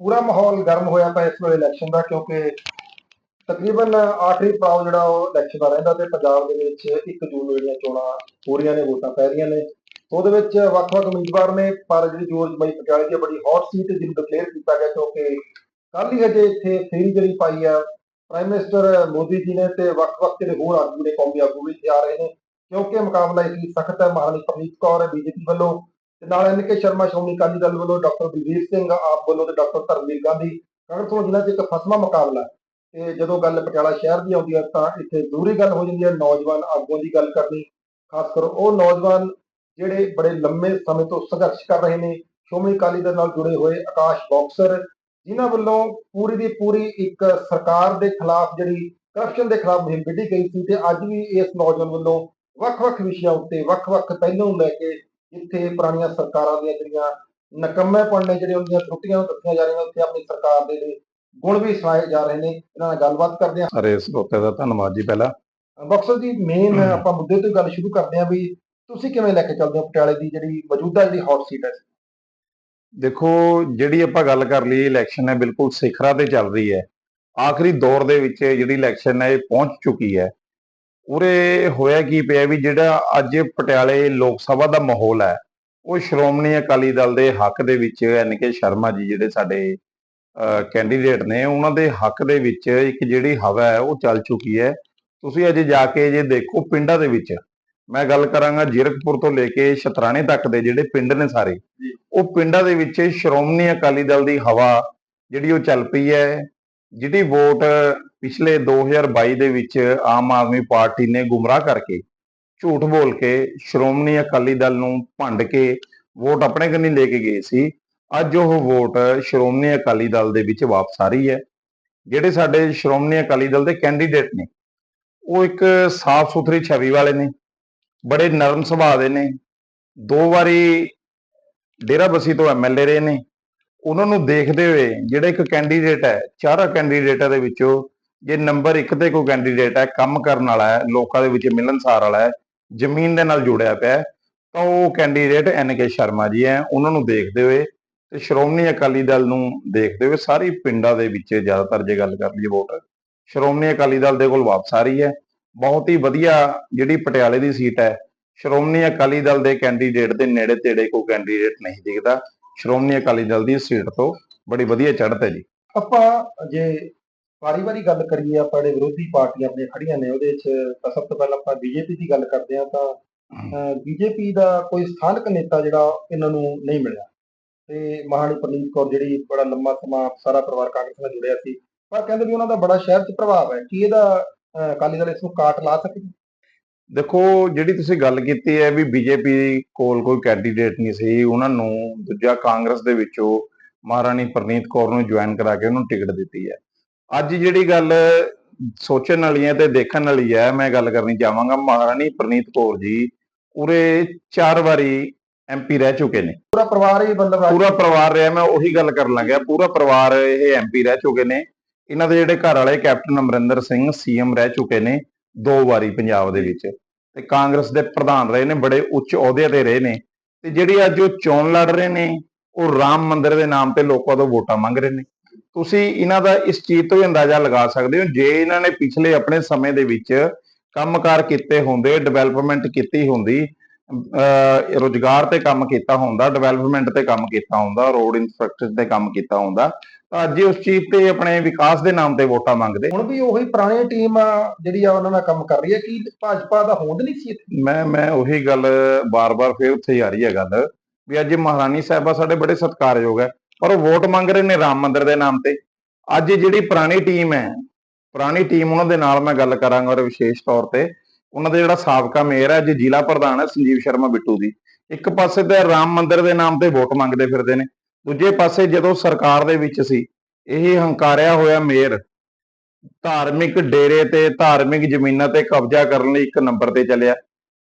ਪੂਰਾ ਮਾਹੌਲ ਗਰਮ ਹੋਇਆ ਪਿਆ ਇਸ ਵੇਲੇ ਇਲੈਕਸ਼ਨ ਦਾ, ਕਿਉਂਕਿ ਤਕਰੀਬਨ ਆਖਰੀ ਪੜਾਅ ਜਿਹੜਾ ਉਹ ਇਲੈਕਸ਼ਨ ਦਾ ਰਹਿੰਦਾ ਤੇ ਪੰਜਾਬ ਦੇ ਵਿੱਚ 1 ਜੂਨ ਨੂੰ ਜਿਹੜੀਆਂ ਚੋਣਾਂ ਹੋ ਰਹੀਆਂ ਨੇ, ਵੋਟਾਂ ਪੈ ਰਹੀਆਂ ਨੇ। ਉਹਦੇ ਵਿੱਚ ਵੱਖ-ਵੱਖ ਉਮੀਦਵਾਰ ਨੇ, ਪਰ ਜਿਹੜੀ ਜੋਰਜ ਬਾਈ ਪਟਿਆਲੇ ਦੀ ਬੜੀ ਹੌਟ ਸੀਟ ਜਿਹਨੂੰ ਡਿਕਲੇਅਰ ਕੀਤਾ ਗਿਆ, ਕਿਉਂਕਿ ਕੱਲ ਹੀ ਹਜੇ ਇੱਥੇ ਫੇਰੀ ਜਿਹੜੀ ਪਾਈ ਆ ਪ੍ਰਾਈਮ ਮਿਨਿਸਟਰ ਮੋਦੀ ਜੀ ਨੇ ਤੇ ਵੱਖ-ਵੱਖ ਜਿਹੜੇ ਹੋਰ ਆਗੂ ਨੇ, ਕੌਮੀ ਆਗੂ ਵੀ ਇੱਥੇ ਆ ਰਹੇ ਨੇ। ਕਿਉਂਕਿ ਮੁਕਾਬਲਾ ਇਸ ਲਈ ਸਖਤ ਹੈ ਮਹਾਰਾਣੀ ਪ੍ਰਨੀਤ ਕੌਰ ਬੀਜੇਪੀ ਵੱਲੋਂ। ਤੇ ਨਾਲ ਐਨ ਕੇ ਸ਼ਰਮਾ, ਸ਼੍ਰੋਮਣੀ ਅਕਾਲੀ ਦਲ ਵੱਲੋਂ ਡਾਕਟਰ ਬਲਵੀਰ ਸਿੰਘ ਆਪ ਵੱਲੋਂ ਤੇ ਡਾਕਟਰ ਧਰਮਵੀਰ ਗਾਂਧੀ ਕਾਂਗਰਸ ਤੋਂ ਜਿਨ੍ਹਾਂ 'ਚ ਇੱਕ ਫਸਮਾ ਮੁਕਾਬਲਾ ਤੇ ਜਦੋਂ ਗੱਲ ਪਟਿਆਲਾ ਸ਼ਹਿਰ ਦੀ ਆਉਂਦੀ ਹੈ ਤਾਂ ਇੱਥੇ ਜ਼ਰੂਰੀ ਗੱਲ ਹੋ ਜਾਂਦੀ ਹੈ, ਨੌਜਵਾਨ ਆਗੂਆਂ ਦੀ ਗੱਲ ਕਰਨੀ, ਖਾਸ ਕਰ ਉਹ ਨੌਜਵਾਨ ਜਿਹੜੇ ਬੜੇ ਲੰਮੇ ਸਮੇਂ ਤੋਂ ਸੰਘਰਸ਼ ਕਰ ਰਹੇ ਨੇ, ਸ਼੍ਰੋਮਣੀ ਅਕਾਲੀ ਦਲ ਨਾਲ ਜੁੜੇ ਹੋਏ ਆਕਾਸ਼ ਬਾਕਸਰ, ਜਿਨ੍ਹਾਂ ਵੱਲੋਂ ਪੂਰੀ ਦੀ ਪੂਰੀ ਇੱਕ ਸਰਕਾਰ ਦੇ ਖਿਲਾਫ ਜਿਹੜੀ ਕਰਪਸ਼ਨ ਦੇ ਖਿਲਾਫ ਮੁਹਿੰਮ ਵਿੱਢੀ ਗਈ ਸੀ ਤੇ ਅੱਜ ਵੀ ਇਸ ਨੌਜਵਾਨ ਵੱਲੋਂ ਵੱਖ-ਵੱਖ ਵਿਸ਼ਿਆਂ ਉੱਤੇ, ਵੱਖ-ਵੱਖ ਪਹਿਲੂ ਨੂੰ ਲੈ ਕੇ ਇੱਥੇ ਪੁਰਾਣੀਆਂ ਸਰਕਾਰਾਂ ਦੀਆਂ ਜਿਹੜੀਆਂ ਨਕੰਮੇਪਣ ਨੇ ਜਿਹੜੇ ਉਹਦੀਆਂ ਤਰੁੱਟੀਆਂ ਦੱਸੀਆਂ ਜਾ ਰਹੀਆਂ ਉੱਥੇ ਆਪਣੀ ਸਰਕਾਰ ਦੇ ਲਈ ਗੁਣ ਵੀ ਸੁਣਾਏ ਜਾ ਰਹੇ ਨੇ। ਇਹਨਾਂ ਨਾਲ ਗੱਲਬਾਤ ਕਰਦੇ ਹਾਂ। ਸਾਰੇ ਸਰੋਤੇ ਦਾ ਧੰਨਵਾਦ ਜੀ ਪਹਿਲਾਂ। ਬਕਸਰ ਜੀ ਮੇਨ ਆਪਾਂ ਮੁੱਦੇ ਤੋਂ ਗੱਲ ਸ਼ੁਰੂ ਕਰਦੇ ਹਾਂ ਵੀ ਤੁਸੀਂ ਕਿਵੇਂ ਲੈ ਕੇ ਚੱਲਦੇ ਹੋ ਪਟਿਆਲੇ ਦੀ ਜਿਹੜੀ ਮੌਜੂਦਾ ਜਿਹੜੀ ਹੌਟ ਸੀਟ ਹੈ? ਦੇਖੋ ਜਿਹੜੀ ਆਪਾਂ ਗੱਲ ਕਰ ਲਈ ਇਲੈਕਸ਼ਨ ਹੈ ਬਿਲਕੁਲ ਸਿਖਰਾਂ ਤੇ ਚੱਲ ਰਹੀ ਹੈ। ਆਖਰੀ ਦੌਰ ਦੇ ਵਿੱਚ ਜਿਹੜੀ ਇਲੈਕਸ਼ਨ ਹੈ ਇਹ ਪਹੁੰਚ ਚੁੱਕੀ ਹੈ। ਉਰੇ ਹੋਇਆ ਕੀ ਪਿਆ ਵੀ ਜਿਹੜਾ ਅੱਜ ਪਟਿਆਲੇ ਲੋਕ ਸਭਾ ਦਾ ਮਾਹੌਲ ਹੈ ਉਹ ਸ਼੍ਰੋਮਣੀ ਅਕਾਲੀ ਦਲ ਦੇ ਹੱਕ ਦੇ ਵਿੱਚ ਐਨ ਕੇ ਸ਼ਰਮਾ ਜੀ ਜਿਹੜੇ ਸਾਡੇ ਕੈਂਡੀਡੇਟ ਨੇ ਉਹਨਾਂ ਦੇ ਹੱਕ ਦੇ ਵਿੱਚ ਇੱਕ ਜਿਹੜੀ ਹਵਾ ਹੈ ਉਹ ਚੱਲ ਚੁੱਕੀ ਹੈ। ਤੁਸੀਂ ਅੱਜ ਜਾ ਕੇ ਜੇ ਦੇਖੋ ਪਿੰਡਾਂ ਦੇ ਵਿੱਚ ਮੈਂ ਗੱਲ ਕਰਾਂਗਾ ਜੀਰਕਪੁਰ ਤੋਂ ਲੈ ਕੇ ਸ਼ਤਰਾਣੇ ਤੱਕ ਦੇ ਜਿਹੜੇ ਪਿੰਡ ਨੇ ਸਾਰੇ ਉਹ ਪਿੰਡਾਂ ਦੇ ਵਿੱਚ ਸ਼੍ਰੋਮਣੀ ਅਕਾਲੀ ਦਲ ਦੀ ਹਵਾ ਜਿਹੜੀ ਉਹ ਚੱਲ ਪਈ ਹੈ ਜਿਹਦੀ ਵੋਟ ਪਿਛਲੇ 2022 ਦੇ ਵਿੱਚ ਆਮ ਆਦਮੀ ਪਾਰਟੀ ਨੇ ਗੁੰਮਰਾਹ ਕਰਕੇ ਝੂਠ ਬੋਲ ਕੇ ਸ਼੍ਰੋਮਣੀ ਅਕਾਲੀ ਦਲ ਨੂੰ ਭੰਡ ਕੇ ਵੋਟ ਆਪਣੇ ਕੰਨੀ ਲੈ ਕੇ ਗਏ ਸੀ। ਅੱਜ ਉਹ ਵੋਟ ਸ਼੍ਰੋਮਣੀ ਅਕਾਲੀ ਦਲ ਦੇ ਵਿੱਚ ਵਾਪਸ ਆ ਰਹੀ ਹੈ। ਜਿਹੜੇ ਸਾਡੇ ਸ਼੍ਰੋਮਣੀ ਅਕਾਲੀ ਦਲ ਦੇ ਕੈਂਡੀਡੇਟ ਨੇ, ਉਹ ਇੱਕ ਸਾਫ਼ ਸੁਥਰੀ ਛਵੀ ਵਾਲੇ ਨੇ, ਬੜੇ ਨਰਮ ਸੁਭਾਅ ਦੇ ਨੇ, ਦੋ ਵਾਰੀ ਡੇਰਾਬੱਸੀ ਤੋਂ ਐਮਐਲਏ ਰਹੇ ਨੇ। ਉਹਨਾਂ ਨੂੰ ਦੇਖਦੇ ਹੋਏ ਜਿਹੜਾ ਇੱਕ ਕੈਂਡੀਡੇਟ ਹੈ, ਚਾਰਾਂ ਕੈਂਡੀਡੇਟਾਂ ਦੇ ਵਿੱਚੋਂ ਜੇ ਨੰਬਰ 1 ਤੇ ਕੋਈ ਕੈਂਡੀਡੇਟ ਹੈ ਕੰਮ ਕਰਨ ਵਾਲਾ ਹੈ ਲੋਕਾਂ ਦੇ ਵਿੱਚ ਮਿਲਨਸਾਰ ਵਾਲਾ ਹੈ ਜ਼ਮੀਨ ਦੇ ਨਾਲ ਜੁੜਿਆ ਪਿਆ ਹੈ, ਤਾਂ ਉਹ ਕੈਂਡੀਡੇਟ ਐਨ ਕੇ ਸ਼ਰਮਾ ਜੀ ਹੈ ਉਹਨਾਂ ਨੂੰ ਦੇਖਦੇ ਹੋਏ ਤੇ ਸ਼੍ਰੋਮਣੀ ਅਕਾਲੀ ਦਲ ਨੂੰ ਦੇਖਦੇ ਹੋਏ ਸਾਰੀ ਪਿੰਡਾਂ ਦੇ ਵਿੱਚ ਜ਼ਿਆਦਾਤਰ ਜੇ ਗੱਲ ਕਰ ਲਈਏ ਵੋਟ ਸ਼੍ਰੋਮਣੀ ਅਕਾਲੀ ਦਲ ਦੇ ਕੋਲ ਵਾਪਸ ਆ ਰਹੀ ਹੈ ਬਹੁਤ ਹੀ ਵਧੀਆ ਜਿਹੜੀ ਪਟਿਆਲੇ ਦੀ ਸੀਟ ਹੈ ਸ਼੍ਰੋਮਣੀ ਅਕਾਲੀ ਦਲ ਦੇ ਕੈਂਡੀਡੇਟ ਦੇ ਨੇੜੇ ਤੇੜੇ ਕੋਈ ਕੈਂਡੀਡੇਟ ਨਹੀਂ ਦਿਖਦਾ ਸ਼੍ਰੋਮਣੀ ਅਕਾਲੀ ਦਲ ਦੀ ਸੀਟ ਤੋਂ ਬੜੀ ਵਧੀਆ ਚੜ੍ਹਤ ਹੈ ਜੀ। ਆਪਾਂ ਜੇ ਵਾਰੀ-ਵਾਰੀ ਗੱਲ ਕਰੀਏ, ਆਪਾਂ ਜਿਹੜੇ ਵਿਰੋਧੀ ਪਾਰਟੀਆਂ ਆਪਣੀਆਂ ਖੜੀਆਂ ਨੇ, ਉਹਦੇ ਵਿੱਚ ਤਾਂ ਸਭ ਤੋਂ ਪਹਿਲਾਂ ਆਪਾਂ ਬੀਜੇਪੀ ਦੀ ਗੱਲ ਕਰਦੇ ਹਾਂ ਤਾਂ ਬੀਜੇਪੀ ਦਾ ਕੋਈ ਸਥਾਨਕ ਨੇਤਾ ਜਿਹੜਾ ਇਹਨਾਂ ਨੂੰ ਨਹੀਂ ਮਿਲਿਆ। ਤੇ ਮਹਾਰਾਣੀ ਪ੍ਰਨੀਤ ਕੌਰ ਜਿਹੜੀ ਬੜਾ ਲੰਮਾ ਸਮਾਂ ਸਾਰਾ ਪਰਿਵਾਰ ਕਾਂਗਰਸ ਨਾਲ ਜੁੜਿਆ ਸੀ, ਪਰ ਕਹਿੰਦੇ ਵੀ ਉਹਨਾਂ ਦਾ ਬੜਾ ਸ਼ਹਿਰ 'ਚ ਪ੍ਰਭਾਵ ਹੈ, ਕੀ ਇਹਦਾ ਅਕਾਲੀ ਦਲ ਇਸ ਨੂੰ ਕਾਟ ਲਾ ਸਕੇ? ਦੇਖੋ, ਜਿਹੜੀ ਤੁਸੀਂ ਗੱਲ ਕੀਤੀ ਹੈ ਵੀ ਬੀਜੇਪੀ ਕੋਲ ਕੋਈ ਕੈਂਡੀਡੇਟ ਨਹੀਂ ਸੀ, ਉਹਨਾਂ ਨੂੰ ਦੂਜਾ ਕਾਂਗਰਸ ਦੇ ਵਿੱਚੋਂ ਮਹਾਰਾਣੀ ਪ੍ਰਨੀਤ ਕੌਰ ਨੂੰ ਜੁਆਇਨ ਕਰਾ ਕੇ ਉਹਨੂੰ ਟਿਕਟ ਦਿੱਤੀ ਹੈ। ਅੱਜ ਜਿਹੜੀ ਗੱਲ ਸੋਚਣ ਵਾਲੀ ਹੈ ਤੇ ਦੇਖਣ ਵਾਲੀ ਹੈ ਮੈਂ ਗੱਲ ਕਰਨੀ ਚਾਹਾਂਗਾ ਮਹਾਰਾਣੀ ਪ੍ਰਨੀਤ ਕੌਰ ਜੀ ਉਰੇ ਚਾਰ ਵਾਰੀ ਐਮਪੀ ਰਹਿ ਚੁੱਕੇ ਨੇ। ਪੂਰਾ ਪਰਿਵਾਰ ਹੀ ਰਾਜ- ਪੂਰਾ ਪਰਿਵਾਰ ਰਿਹਾ ਮੈਂ ਉਹੀ ਗੱਲ ਕਰਨ ਲੱਗਿਆ ਪੂਰਾ ਪਰਿਵਾਰ ਇਹ ਐਮਪੀ ਰਹਿ ਚੁੱਕੇ ਨੇ। ਇਹਨਾਂ ਦੇ ਜਿਹੜੇ ਘਰ ਵਾਲੇ ਕੈਪਟਨ ਅਮਰਿੰਦਰ ਸਿੰਘ ਸੀਐਮ ਰਹਿ ਚੁੱਕੇ ਨੇ ਦੋ ਵਾਰੀ ਪੰਜਾਬ ਦੇ ਵਿੱਚ। ਤੇ ਕਾਂਗਰਸ ਦੇ ਪ੍ਰਧਾਨ ਰਹੇ ਨੇ ਬੜੇ ਉੱਚ ਅਹੁਦੇ ਤੇ ਰਹੇ ਨੇ। ਤੇ ਜਿਹੜੀ ਅੱਜ ਉਹ ਚੋਣ ਲੜ ਰਹੇ ਨੇ ਉਹ ਰਾਮ ਮੰਦਿਰ ਦੇ ਨਾਮ ਤੇ ਲੋਕਾਂ ਤੋਂ ਵੋਟਾਂ ਮੰਗ ਰਹੇ ਨੇ। ਤੁਸੀਂ ਇਹਨਾਂ ਦਾ ਇਸ ਚੀਜ਼ ਤੋਂ ਹੀ ਅੰਦਾਜ਼ਾ ਲਗਾ ਸਕਦੇ ਹੋ ਜੇ ਇਹਨਾਂ ਨੇ ਪਿਛਲੇ ਆਪਣੇ ਸਮੇਂ ਦੇ ਵਿੱਚ ਕੰਮਕਾਰ ਕੀਤੇ ਹੁੰਦੇ ਡਿਵੈਲਪਮੈਂਟ ਕੀਤੀ ਹੁੰਦੀ ਰੁਜ਼ਗਾਰ ਤੇ ਕੰਮ ਕੀਤਾ ਹੁੰਦਾ ਡਿਵੈਲਪਮੈਂਟ ਤੇ ਕੰਮ ਕੀਤਾ ਹੁੰਦਾ ਰੋਡ ਇਨਫਰਾਸਟ੍ਰਕਚਰ ਤੇ ਕੰਮ ਕੀਤਾ ਹੁੰਦਾ ਤਾਂ ਅੱਜ ਉਸ ਚੀਜ਼ ਤੇ ਆਪਣੇ ਵਿਕਾਸ ਦੇ ਨਾਮ ਤੇ ਵੋਟਾਂ ਮੰਗਦੇ ਹੁਣ ਵੀ ਉਹੀ ਪੁਰਾਣੀ ਟੀਮ ਜਿਹੜੀ ਆ ਉਹਨਾਂ ਨਾਲ ਕੰਮ ਕਰ ਰਹੀ ਹੈ ਕੀ ਭਾਜਪਾ ਦਾ ਹੋਂਦ ਨਹੀਂ ਸੀ? ਮੈਂ ਮੈਂ ਉਹੀ ਗੱਲ ਬਾਰ-ਬਾਰ ਫੇਰ ਉੱਥੇ ਆ ਰਹੀ ਹੈ ਗੱਲ ਵੀ ਅੱਜ ਮਹਾਰਾਣੀ ਸਾਹਿਬਾ ਸਾਡੇ ਬੜੇ ਸਤਿਕਾਰਯੋਗ ਹੈ ਪਰ ਉਹ ਵੋਟ ਮੰਗ ਰਹੇ ਨੇ ਰਾਮ ਮੰਦਿਰ ਦੇ ਨਾਮ ਤੇ। ਅੱਜ ਜਿਹੜੀ ਪੁਰਾਣੀ ਟੀਮ ਹੈ, ਪੁਰਾਣੀ ਟੀਮ ਉਹਨਾਂ ਦੇ ਨਾਲ ਮੈਂ ਗੱਲ ਕਰਾਂਗਾ ਔਰ ਵਿਸ਼ੇਸ਼ ਤੌਰ ਤੇ। ਉਹਨਾਂ ਦਾ ਜਿਹੜਾ ਸਾਬਕਾ ਮੇਅਰ ਹੈ, ਅੱਜ ਜ਼ਿਲ੍ਹਾ ਪ੍ਰਧਾਨ ਹੈ ਸੰਜੀਵ ਸ਼ਰਮਾ ਬਿੱਟੂ ਦੀ। ਇੱਕ ਪਾਸੇ ਤੇ ਰਾਮ ਮੰਦਿਰ ਦੇ ਨਾਮ ਤੇ ਵੋਟ ਮੰਗਦੇ ਫਿਰਦੇ ਨੇ। ਦੂਜੇ ਪਾਸੇ ਜਦੋਂ ਸਰਕਾਰ ਦੇ ਵਿੱਚ ਸੀ, ਇਹ ਹੰਕਾਰਿਆ ਹੋਇਆ ਮੇਅਰ ਧਾਰਮਿਕ ਡੇਰੇ ਤੇ ਧਾਰਮਿਕ ਜ਼ਮੀਨਾਂ ਤੇ ਕਬਜ਼ਾ ਕਰਨ ਲਈ ਇੱਕ ਨੰਬਰ ਤੇ ਚੱਲਿਆ।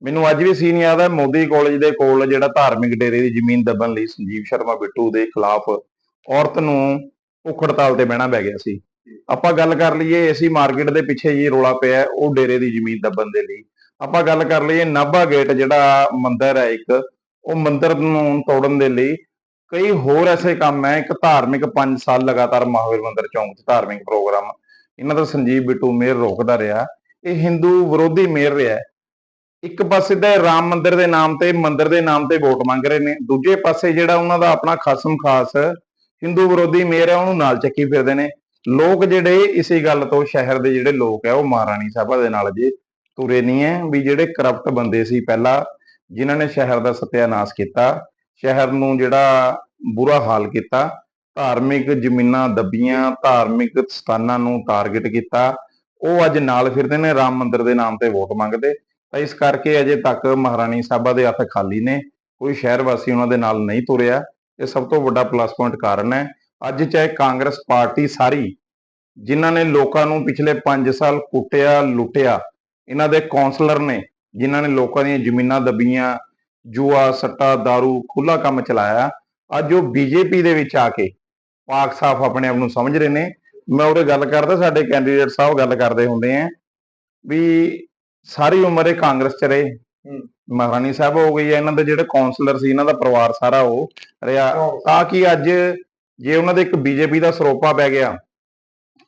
ਮੈਨੂੰ ਅੱਜ ਵੀ ਸੀਨ ਯਾਦ ਹੈ ਮੋਦੀ ਕਾਲਜ ਦੇ ਕੋਲ ਜਿਹੜਾ ਧਾਰਮਿਕ ਡੇਰੇ ਦੀ ਜ਼ਮੀਨ ਦੱਬਣ ਲਈ ਸੰਜੀਵ ਸ਼ਰਮਾ ਬਿੱਟੂ ਦੇ ਖਿਲਾਫ ਔਰਤ ਨੂੰ ਭੁੱਖ ਹੜਤਾਲ ਤੇ ਬਹਿਣਾ ਪੈ ਗਿਆ ਸੀ। ਆਪਾਂ ਗੱਲ ਕਰ ਲਈਏ ਏਸੀ ਮਾਰਕੀਟ ਦੇ ਪਿੱਛੇ ਜੀ ਰੋਲਾ ਪਿਆ ਉਹ ਡੇਰੇ ਦੀ ਜ਼ਮੀਨ ਦੱਬਣ ਦੇ ਲਈ। ਆਪਾਂ ਗੱਲ ਕਰ ਲਈਏ ਨਾਭਾ ਗੇਟ ਜਿਹੜਾ ਮੰਦਿਰ ਹੈ ਇੱਕ, ਉਹ ਮੰਦਿਰ ਨੂੰ ਤੋੜਨ ਦੇ ਲਈ ਕਈ ਹੋਰ ਐਸੇ ਕੰਮ ਹੈ, ਇੱਕ ਧਾਰਮਿਕ 5 ਸਾਲ ਲਗਾਤਾਰ ਮਹਾਵੀਰ ਮੰਦਿਰ ਚੌਂਕ 'ਚ ਧਾਰਮਿਕ ਪ੍ਰੋਗਰਾਮ। ਇਹਨਾਂ ਦਾ ਸੰਜੀਵ ਬਿੱਟੂ ਮੇਅਰ ਰੋਕਦਾ ਰਿਹਾ। ਇਹ ਹਿੰਦੂ ਵਿਰੋਧੀ ਮੇਅਰ ਰਿਹਾ ਇੱਕ ਪਾਸੇ ਤਾਂ ਰਾਮ ਮੰਦਿਰ ਦੇ ਨਾਮ ਤੇ ਮੰਦਿਰ ਦੇ ਨਾਮ ਤੇ ਵੋਟ ਮੰਗ ਰਹੇ ਨੇ, ਦੂਜੇ ਪਾਸੇ ਜਿਹੜਾ ਉਹਨਾਂ ਦਾ ਆਪਣਾ ਖਸਮ ਖਾਸ ਹਿੰਦੂ ਵਿਰੋਧੀ ਮੇਅਰ ਹੈ ਉਹਨੂੰ ਨਾਲ ਚੱਕੀ ਫਿਰਦੇ ਨੇ। ਲੋਕ ਜਿਹੜੇ ਇਸੇ ਗੱਲ ਤੋਂ, ਸ਼ਹਿਰ ਦੇ ਜਿਹੜੇ ਲੋਕ ਹੈ ਉਹ ਮਹਾਰਾਣੀ ਸਾਹਿਬਾ ਦੇ ਨਾਲ ਜੇ ਤੁਰੇ ਨਹੀਂ ਹੈ ਵੀ ਜਿਹੜੇ ਕਰਪਟ ਬੰਦੇ ਸੀ ਪਹਿਲਾਂ, ਜਿਨ੍ਹਾਂ ਨੇ ਸ਼ਹਿਰ ਦਾ ਸਤਿਆਨਾਸ਼ ਕੀਤਾ, ਸ਼ਹਿਰ ਨੂੰ ਜਿਹੜਾ ਬੁਰਾ ਹਾਲ ਕੀਤਾ, ਧਾਰਮਿਕ ਜ਼ਮੀਨਾਂ ਦੱਬੀਆਂ, ਧਾਰਮਿਕ ਸਥਾਨਾਂ ਨੂੰ ਟਾਰਗੇਟ ਕੀਤਾ, ਉਹ ਅੱਜ ਨਾਲ ਫਿਰਦੇ ਨੇ, ਰਾਮ ਮੰਦਿਰ ਦੇ ਨਾਮ ਤੇ ਵੋਟ ਮੰਗਦੇ। ਤਾਂ ਇਸ ਕਰਕੇ ਅਜੇ ਤੱਕ ਮਹਾਰਾਣੀ ਸਾਹਿਬਾ ਦੇ ਹੱਥ ਖਾਲੀ ਨੇ, ਕੋਈ ਸ਼ਹਿਰ ਵਾਸੀ ਉਹਨਾਂ ਦੇ ਨਾਲ ਨਹੀਂ ਤੁਰਿਆ, ਇਹ ਸਭ ਤੋਂ ਵੱਡਾ ਪਲੱਸ ਪੁਆਇੰਟ ਕਾਰਨ ਹੈ। ਅੱਜ ਚਾਹੇ ਕਾਂਗਰਸ ਪਾਰਟੀ ਸਾਰੀ, ਜਿਨ੍ਹਾਂ ਨੇ ਲੋਕਾਂ ਨੂੰ ਪਿਛਲੇ 5 ਸਾਲ ਕੁੱਟਿਆ, ਲੁੱਟਿਆ, ਇਹਨਾਂ ਦੇ ਕਾਉਂਸਲਰ ਨੇ, ਜਿਨ੍ਹਾਂ ਨੇ ਲੋਕਾਂ ਦੀਆਂ ਜ਼ਮੀਨਾਂ ਦੱਬੀਆਂ, ਜੂਆ, ਸੱਟਾ दारू ਖੁੱਲਾ ਕੰਮ ਚਲਾਇਆ, ਅੱਜ ਉਹ ਬੀਜੇਪੀ ਦੇ ਵਿੱਚ ਆ ਕੇ ਪਾਕ ਸਾਫ਼ ਆਪਣੇ ਆਪ ਨੂੰ ਸਮਝ ਰਹੇ ਨੇ। ਮੈਂ ਉਹਦੇ ਗੱਲ ਕਰਦਾ, ਸਾਡੇ ਕੈਂਡੀਡੇਟ ਸਾਹਿਬ ਗੱਲ ਕਰਦੇ ਹੁੰਦੇ ਆ ਵੀ ਸਾਰੀ ਉਮਰ ਇਹ ਕਾਂਗਰਸ ਚ ਰਹੇ। ਮਹਾਰਾਣੀ ਸਾਹਿਬ ਹੋ ਗਈ ਹੈ ਇਹਨਾਂ ਦੇ ਜਿਹੜੇ ਕਾਉਂਸਲਰ ਸੀ ਇਹਨਾਂ ਦਾ ਪਰਿਵਾਰ ਸਾਰਾ ਉਹ ਰਿਹਾ। ਤਾਂ ਕਿ ਅੱਜ ਜੇ ਉਹਨਾਂ ਦੇ ਇੱਕ ਬੀਜੇਪੀ ਦਾ ਸਰੋਪਾ ਪੈ ਗਿਆ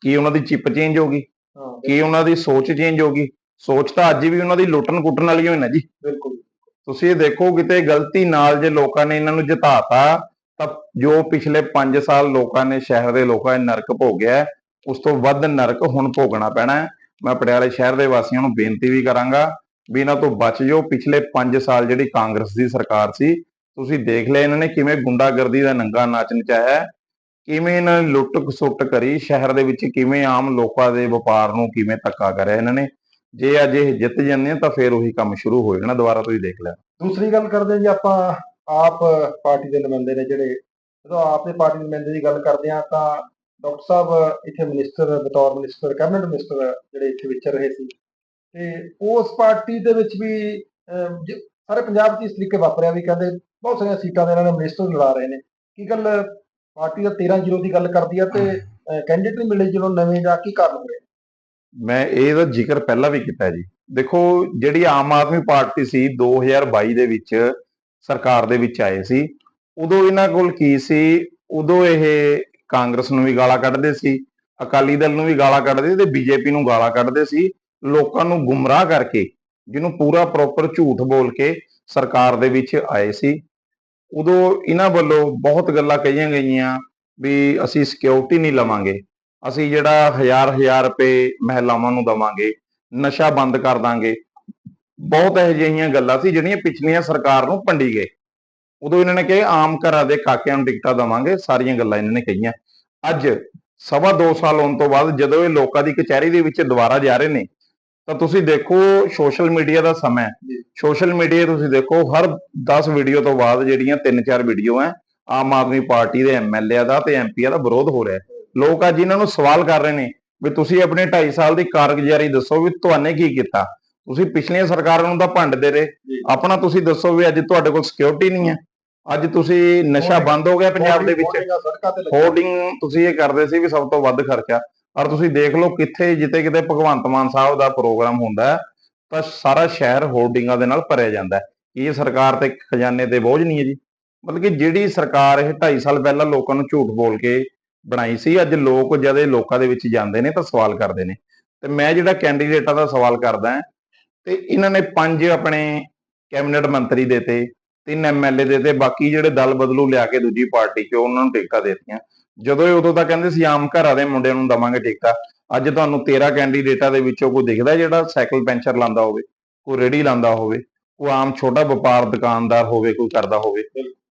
ਕੀ ਉਹਨਾਂ ਦੀ ਚਿਪ ਚੇਂਜ ਹੋ ਗਈ? ਕੀ ਉਹਨਾਂ ਦੀ ਸੋਚ ਚੇਂਜ ਹੋ ਗਈ? ਸੋਚ ਤਾਂ ਅੱਜ ਵੀ ਉਹਨਾਂ ਦੀ ਲੁੱਟਣ ਕੁੱਟਣ ਵਾਲੀ ਹੋਈ ਨਾ ਜੀ। ਬਿਲਕੁਲ। ਤੁਸੀਂ ਇਹ ਦੇਖੋ ਕਿਤੇ ਗਲਤੀ ਨਾਲ ਜੇ ਲੋਕਾਂ ਨੇ ਇਹਨਾਂ ਨੂੰ ਜਿਤਾਤਾ ਤਾਂ ਜੋ ਪਿਛਲੇ 5 ਸਾਲ ਲੋਕਾਂ ਨੇ ਸ਼ਹਿਰ ਦੇ ਲੋਕਾਂ ਨੇ ਨਰਕ ਭੋਗਿਆ ਉਸ ਤੋਂ ਵੱਧ ਨਰਕ ਹੁਣ ਭੋਗਣਾ ਪੈਣਾ। ਹੈ ਮੈਂ ਪਟਿਆਲੇ ਸ਼ਹਿਰ ਦੇ ਵਾਸੀਆਂ ਨੂੰ ਬੇਨਤੀ ਵੀ ਕਰਾਂਗਾ ਵੀ ਇਹਨਾਂ ਤੋਂ ਬਚ ਜਾਓ। ਪਿਛਲੇ 5 ਸਾਲ ਜਿਹੜੀ ਕਾਂਗਰਸ ਦੀ ਸਰਕਾਰ ਸੀ, ਤੁਸੀਂ ਦੇਖ ਲਿਆ ਇਹਨਾਂ ਨੇ ਕਿਵੇਂ ਗੁੰਡਾਗਰਦੀ ਦਾ ਨੰਗਾ ਨਾਚ ਨਚਾਇਆ ਕਿਵੇਂ ਇਹਨਾਂ ਨੇ ਲੁੱਟ ਖਸੁੱਟ ਕਰੀ, ਸ਼ਹਿਰ ਦੇ ਵਿੱਚ ਕਿਵੇਂ ਆਮ ਲੋਕਾਂ ਦੇ ਵਪਾਰ ਨੂੰ ਕਿਵੇਂ ਧੱਕਾ ਕਰਿਆ ਇਹਨਾਂ ਨੇ। ਜੇ ਅੱਜ ਇਹ ਜਿੱਤ ਜਾਂਦੇ ਆ ਤਾਂ ਫਿਰ ਉਹੀ ਕੰਮ ਸ਼ੁਰੂ ਹੋ ਜਾਣਾ, ਦੁਬਾਰਾ ਤੁਸੀਂ ਦੇਖ ਲਿਆ। ਦੂਸਰੀ ਗੱਲ ਕਰਦੇ ਹਾਂ ਜੀ, ਆਪਾਂ ਆਪ ਪਾਰਟੀ ਦੇ ਨੁਮਾਇੰਦੇ ਨੇ ਜਿਹੜੇ, ਜਦੋਂ ਆਪ ਦੇ ਪਾਰਟੀ ਦੇ ਨੁਮਾਇੰਦੇ ਦੀ ਗੱਲ ਕਰਦੇ ਆ ਤਾਂ ਡਾਕਟਰ ਸਾਹਿਬ, ਇੱਥੇ ਮਿਨਿਸਟਰ ਬਤੌਰ ਮਿਨਿਸਟਰ ਕੈਬਨਿਟ ਮਿਨਿਸਟਰ ਜਿਹੜੇ ਇੱਥੇ ਵਿਚਰ ਰਹੇ ਸੀ ਤੇ ਉਸ ਪਾਰਟੀ ਦੇ ਵਿੱਚ ਵੀ ਸਾਰੇ ਪੰਜਾਬ 'ਚ ਇਸ ਤਰੀਕੇ ਵਾਪਰਿਆ ਵੀ ਕਹਿੰਦੇ ਬਹੁਤ ਸਾਰੀਆਂ ਸੀਟਾਂ ਦੇ ਇਹਨਾਂ ਨੇ ਮਿਨਿਸਟਰ ਲੜਾ ਰਹੇ ਨੇ। ਕੀ ਗੱਲ ਪਾਰਟੀ ਦਾ 13 ਜ਼ੀਰੋ ਦੀ ਗੱਲ ਕਰਦੀ ਆ ਤੇ ਕੈਂਡੀਡੇਟ ਨਹੀਂ ਮਿਲੇ ਜਦੋਂ ਨਵੇਂ ਜਾਂ ਕੀ ਕਾਰਨ ਹੋਇਆ ਮੈਂ ਇਹਦਾ ਜ਼ਿਕਰ ਪਹਿਲਾਂ ਵੀ ਕੀਤਾ ਜੀ। ਦੇਖੋ, ਜਿਹੜੀ ਆਮ ਆਦਮੀ ਪਾਰਟੀ ਸੀ 2022 ਦੇ ਵਿੱਚ ਸਰਕਾਰ ਦੇ ਵਿੱਚ ਆਏ ਸੀ, ਉਦੋਂ ਇਹਨਾਂ ਕੋਲ ਕੀ ਸੀ? ਉਦੋਂ ਇਹ ਕਾਂਗਰਸ ਨੂੰ ਵੀ ਗਾਲਾਂ ਕੱਢਦੇ ਸੀ, ਅਕਾਲੀ ਦਲ ਨੂੰ ਵੀ ਗਾਲਾਂ ਕੱਢਦੇ ਸੀ ਤੇ ਬੀਜੇਪੀ ਨੂੰ ਗਾਲਾਂ ਕੱਢਦੇ ਸੀ, ਲੋਕਾਂ ਨੂੰ ਗੁੰਮਰਾਹ ਕਰਕੇ, ਜਿਹਨੂੰ ਪੂਰਾ ਪ੍ਰੋਪਰ ਝੂਠ ਬੋਲ ਕੇ ਸਰਕਾਰ ਦੇ ਵਿੱਚ ਆਏ ਸੀ। ਉਦੋਂ ਇਹਨਾਂ ਵੱਲੋਂ ਬਹੁਤ ਗੱਲਾਂ ਕਹੀਆਂ ਗਈਆਂ ਵੀ ਅਸੀਂ ਸਿਕਿਉਰਿਟੀ ਨਹੀਂ ਲਵਾਂਗੇ, ਅਸੀਂ ਜਿਹੜਾ ਹਜ਼ਾਰ ਹਜ਼ਾਰ ਰੁਪਏ ਮਹਿਲਾਵਾਂ ਨੂੰ ਦਵਾਂਗੇ, ਨਸ਼ਾ ਬੰਦ ਕਰ ਦਾਂਗੇ। ਬਹੁਤ ਇਹੋ ਜਿਹੀਆਂ ਗੱਲਾਂ ਸੀ, ਜਿਹੜੀਆਂ ਪਿਛਲੀਆਂ ਸਰਕਾਰ ਨੂੰ ਪੰਡੀ ਗਏ। ਉਦੋਂ ਇਹਨਾਂ ਨੇ ਕਿਹਾ ਆਮ ਘਰਾਂ ਦੇ ਕਾਕਿਆਂ ਨੂੰ ਟਿਕਟਾਂ ਦਵਾਂਗੇ ਸਾਰੀਆਂ ਗੱਲਾਂ ਇਹਨਾਂ ਨੇ ਕਹੀਆਂ। ਅੱਜ ਸਵਾ ਦੋ ਸਾਲ ਹੋਣ ਤੋਂ ਬਾਅਦ ਜਦੋਂ ਇਹ ਲੋਕਾਂ ਦੀ ਕਚਹਿਰੀ ਦੇ ਵਿੱਚ ਦੁਬਾਰਾ ਜਾ ਰਹੇ ਨੇ ਤਾਂ ਤੁਸੀਂ ਦੇਖੋ ਸੋਸ਼ਲ ਮੀਡੀਆ ਦਾ ਸਮਾਂ। ਸੋਸ਼ਲ ਮੀਡੀਆ ਤੁਸੀਂ ਦੇਖੋ ਹਰ 10 ਵੀਡੀਓ ਤੋਂ ਬਾਅਦ ਜਿਹੜੀਆਂ 3-4 ਵੀਡੀਓ ਹੈ ਆਮ ਆਦਮੀ ਪਾਰਟੀ ਦੇ ਐਮਐਲਏ ਦਾ ਤੇ ਐਮਪੀ ਦਾ ਵਿਰੋਧ ਹੋ ਰਿਹਾ ਲੋਕ ਅੱਜ ਇਹਨਾਂ ਨੂੰ ਸਵਾਲ ਕਰ ਰਹੇ ਨੇ ਵੀ ਤੁਸੀਂ ਆਪਣੇ 2.5 ਸਾਲ ਦੀ ਕਾਰਗੁਜ਼ਾਰੀ ਦੱਸੋ ਵੀ ਤੁਹਾਨੇ ਕੀ ਕੀਤਾ? ਤੁਸੀਂ ਪਿਛਲੀਆਂ ਸਰਕਾਰਾਂ ਨੂੰ ਤਾਂ ਭੰਡਦੇ ਰਹੇ। ਆਪਣਾ ਤੁਸੀਂ ਦੱਸੋ ਵੀ ਅੱਜ ਤੁਹਾਡੇ ਕੋਲ ਸਿਕਿਉਰਿਟੀ ਨਹੀਂ ਹੈ। ਅੱਜ ਤੁਸੀਂ ਨਸ਼ਾ ਬੰਦ ਹੋ ਗਿਆ ਪੰਜਾਬ ਦੇ ਵਿੱਚ। ਹੋਰਡਿੰਗਾਂ ਤੁਸੀਂ ਇਹ ਕਰਦੇ ਸੀ ਵੀ ਸਭ ਤੋਂ ਵੱਧ ਖਰਚਾ। ਔਰ ਤੁਸੀਂ ਦੇਖ ਲਓ ਕਿੱਥੇ ਜਿੱਤੇ ਕਿਤੇ ਭਗਵੰਤ ਮਾਨ ਸਾਹਿਬ ਦਾ ਪ੍ਰੋਗਰਾਮ ਹੁੰਦਾ ਤਾਂ ਸਾਰਾ ਸ਼ਹਿਰ ਹੋਰਡਿੰਗਾਂ ਦੇ ਨਾਲ ਭਰਿਆ ਜਾਂਦਾ ਇਹ ਸਰਕਾਰ ਤੇ ਖਜ਼ਾਨੇ ਤੇ ਬੋਝ ਨਹੀਂ ਹੈ ਜੀ। ਮਤਲਬ ਕਿ ਜਿਹੜੀ ਸਰਕਾਰ ਇਹ 2.5 ਸਾਲ ਪਹਿਲਾਂ ਲੋਕਾਂ ਨੂੰ ਝੂਠ ਬੋਲ ਕੇ ਬਣਾਈ ਸੀ ਅੱਜ ਲੋਕ ਜਦ ਇਹ ਲੋਕਾਂ ਦੇ ਵਿੱਚ ਜਾਂਦੇ ਨੇ ਤਾਂ ਸਵਾਲ ਕਰਦੇ ਨੇ। ਤੇ ਮੈਂ ਜਿਹੜਾ ਕੈਂਡੀਡੇਟਾਂ ਦਾ ਸਵਾਲ ਕਰਦਾ ਤੇ ਇਹਨਾਂ ਨੇ ਪੰਜ ਆਪਣੇ ਕੈਬਨਿਟ ਮੰਤਰੀ ਦੇਤੇ ਤਿੰਨ ਐਮਐਲਏ ਦੇਤੇ ਬਾਕੀ ਜਿਹੜੇ ਦਲ ਬਦਲੂ ਲਿਆ ਕੇ ਦੂਜੀ ਪਾਰਟੀ 'ਚ ਉਹਨਾਂ ਨੂੰ ਟਿਕਟਾਂ ਦੇਤੀਆਂ। ਜਦੋਂ ਇਹ ਉਦੋਂ ਤਾਂ ਕਹਿੰਦੇ ਸੀ ਆਮ ਘਰਾਂ ਦੇ ਮੁੰਡਿਆਂ ਨੂੰ ਦਵਾਂਗੇ ਟਿਕਟਾਂ ਅੱਜ ਤੁਹਾਨੂੰ 13 ਕੈਂਡੀਡੇਟਾਂ ਦੇ ਵਿੱਚੋਂ ਕੋਈ ਦਿਖਦਾ ਜਿਹੜਾ ਸਾਈਕਲ ਪੈਂਚਰ ਲਾਉਂਦਾ ਹੋਵੇ, ਕੋਈ ਰੇੜੀ ਲਾਉਂਦਾ ਹੋਵੇ, ਕੋਈ ਆਮ ਛੋਟਾ ਵਪਾਰ ਦੁਕਾਨਦਾਰ ਹੋਵੇ, ਕੋਈ ਕਰਦਾ ਹੋਵੇ।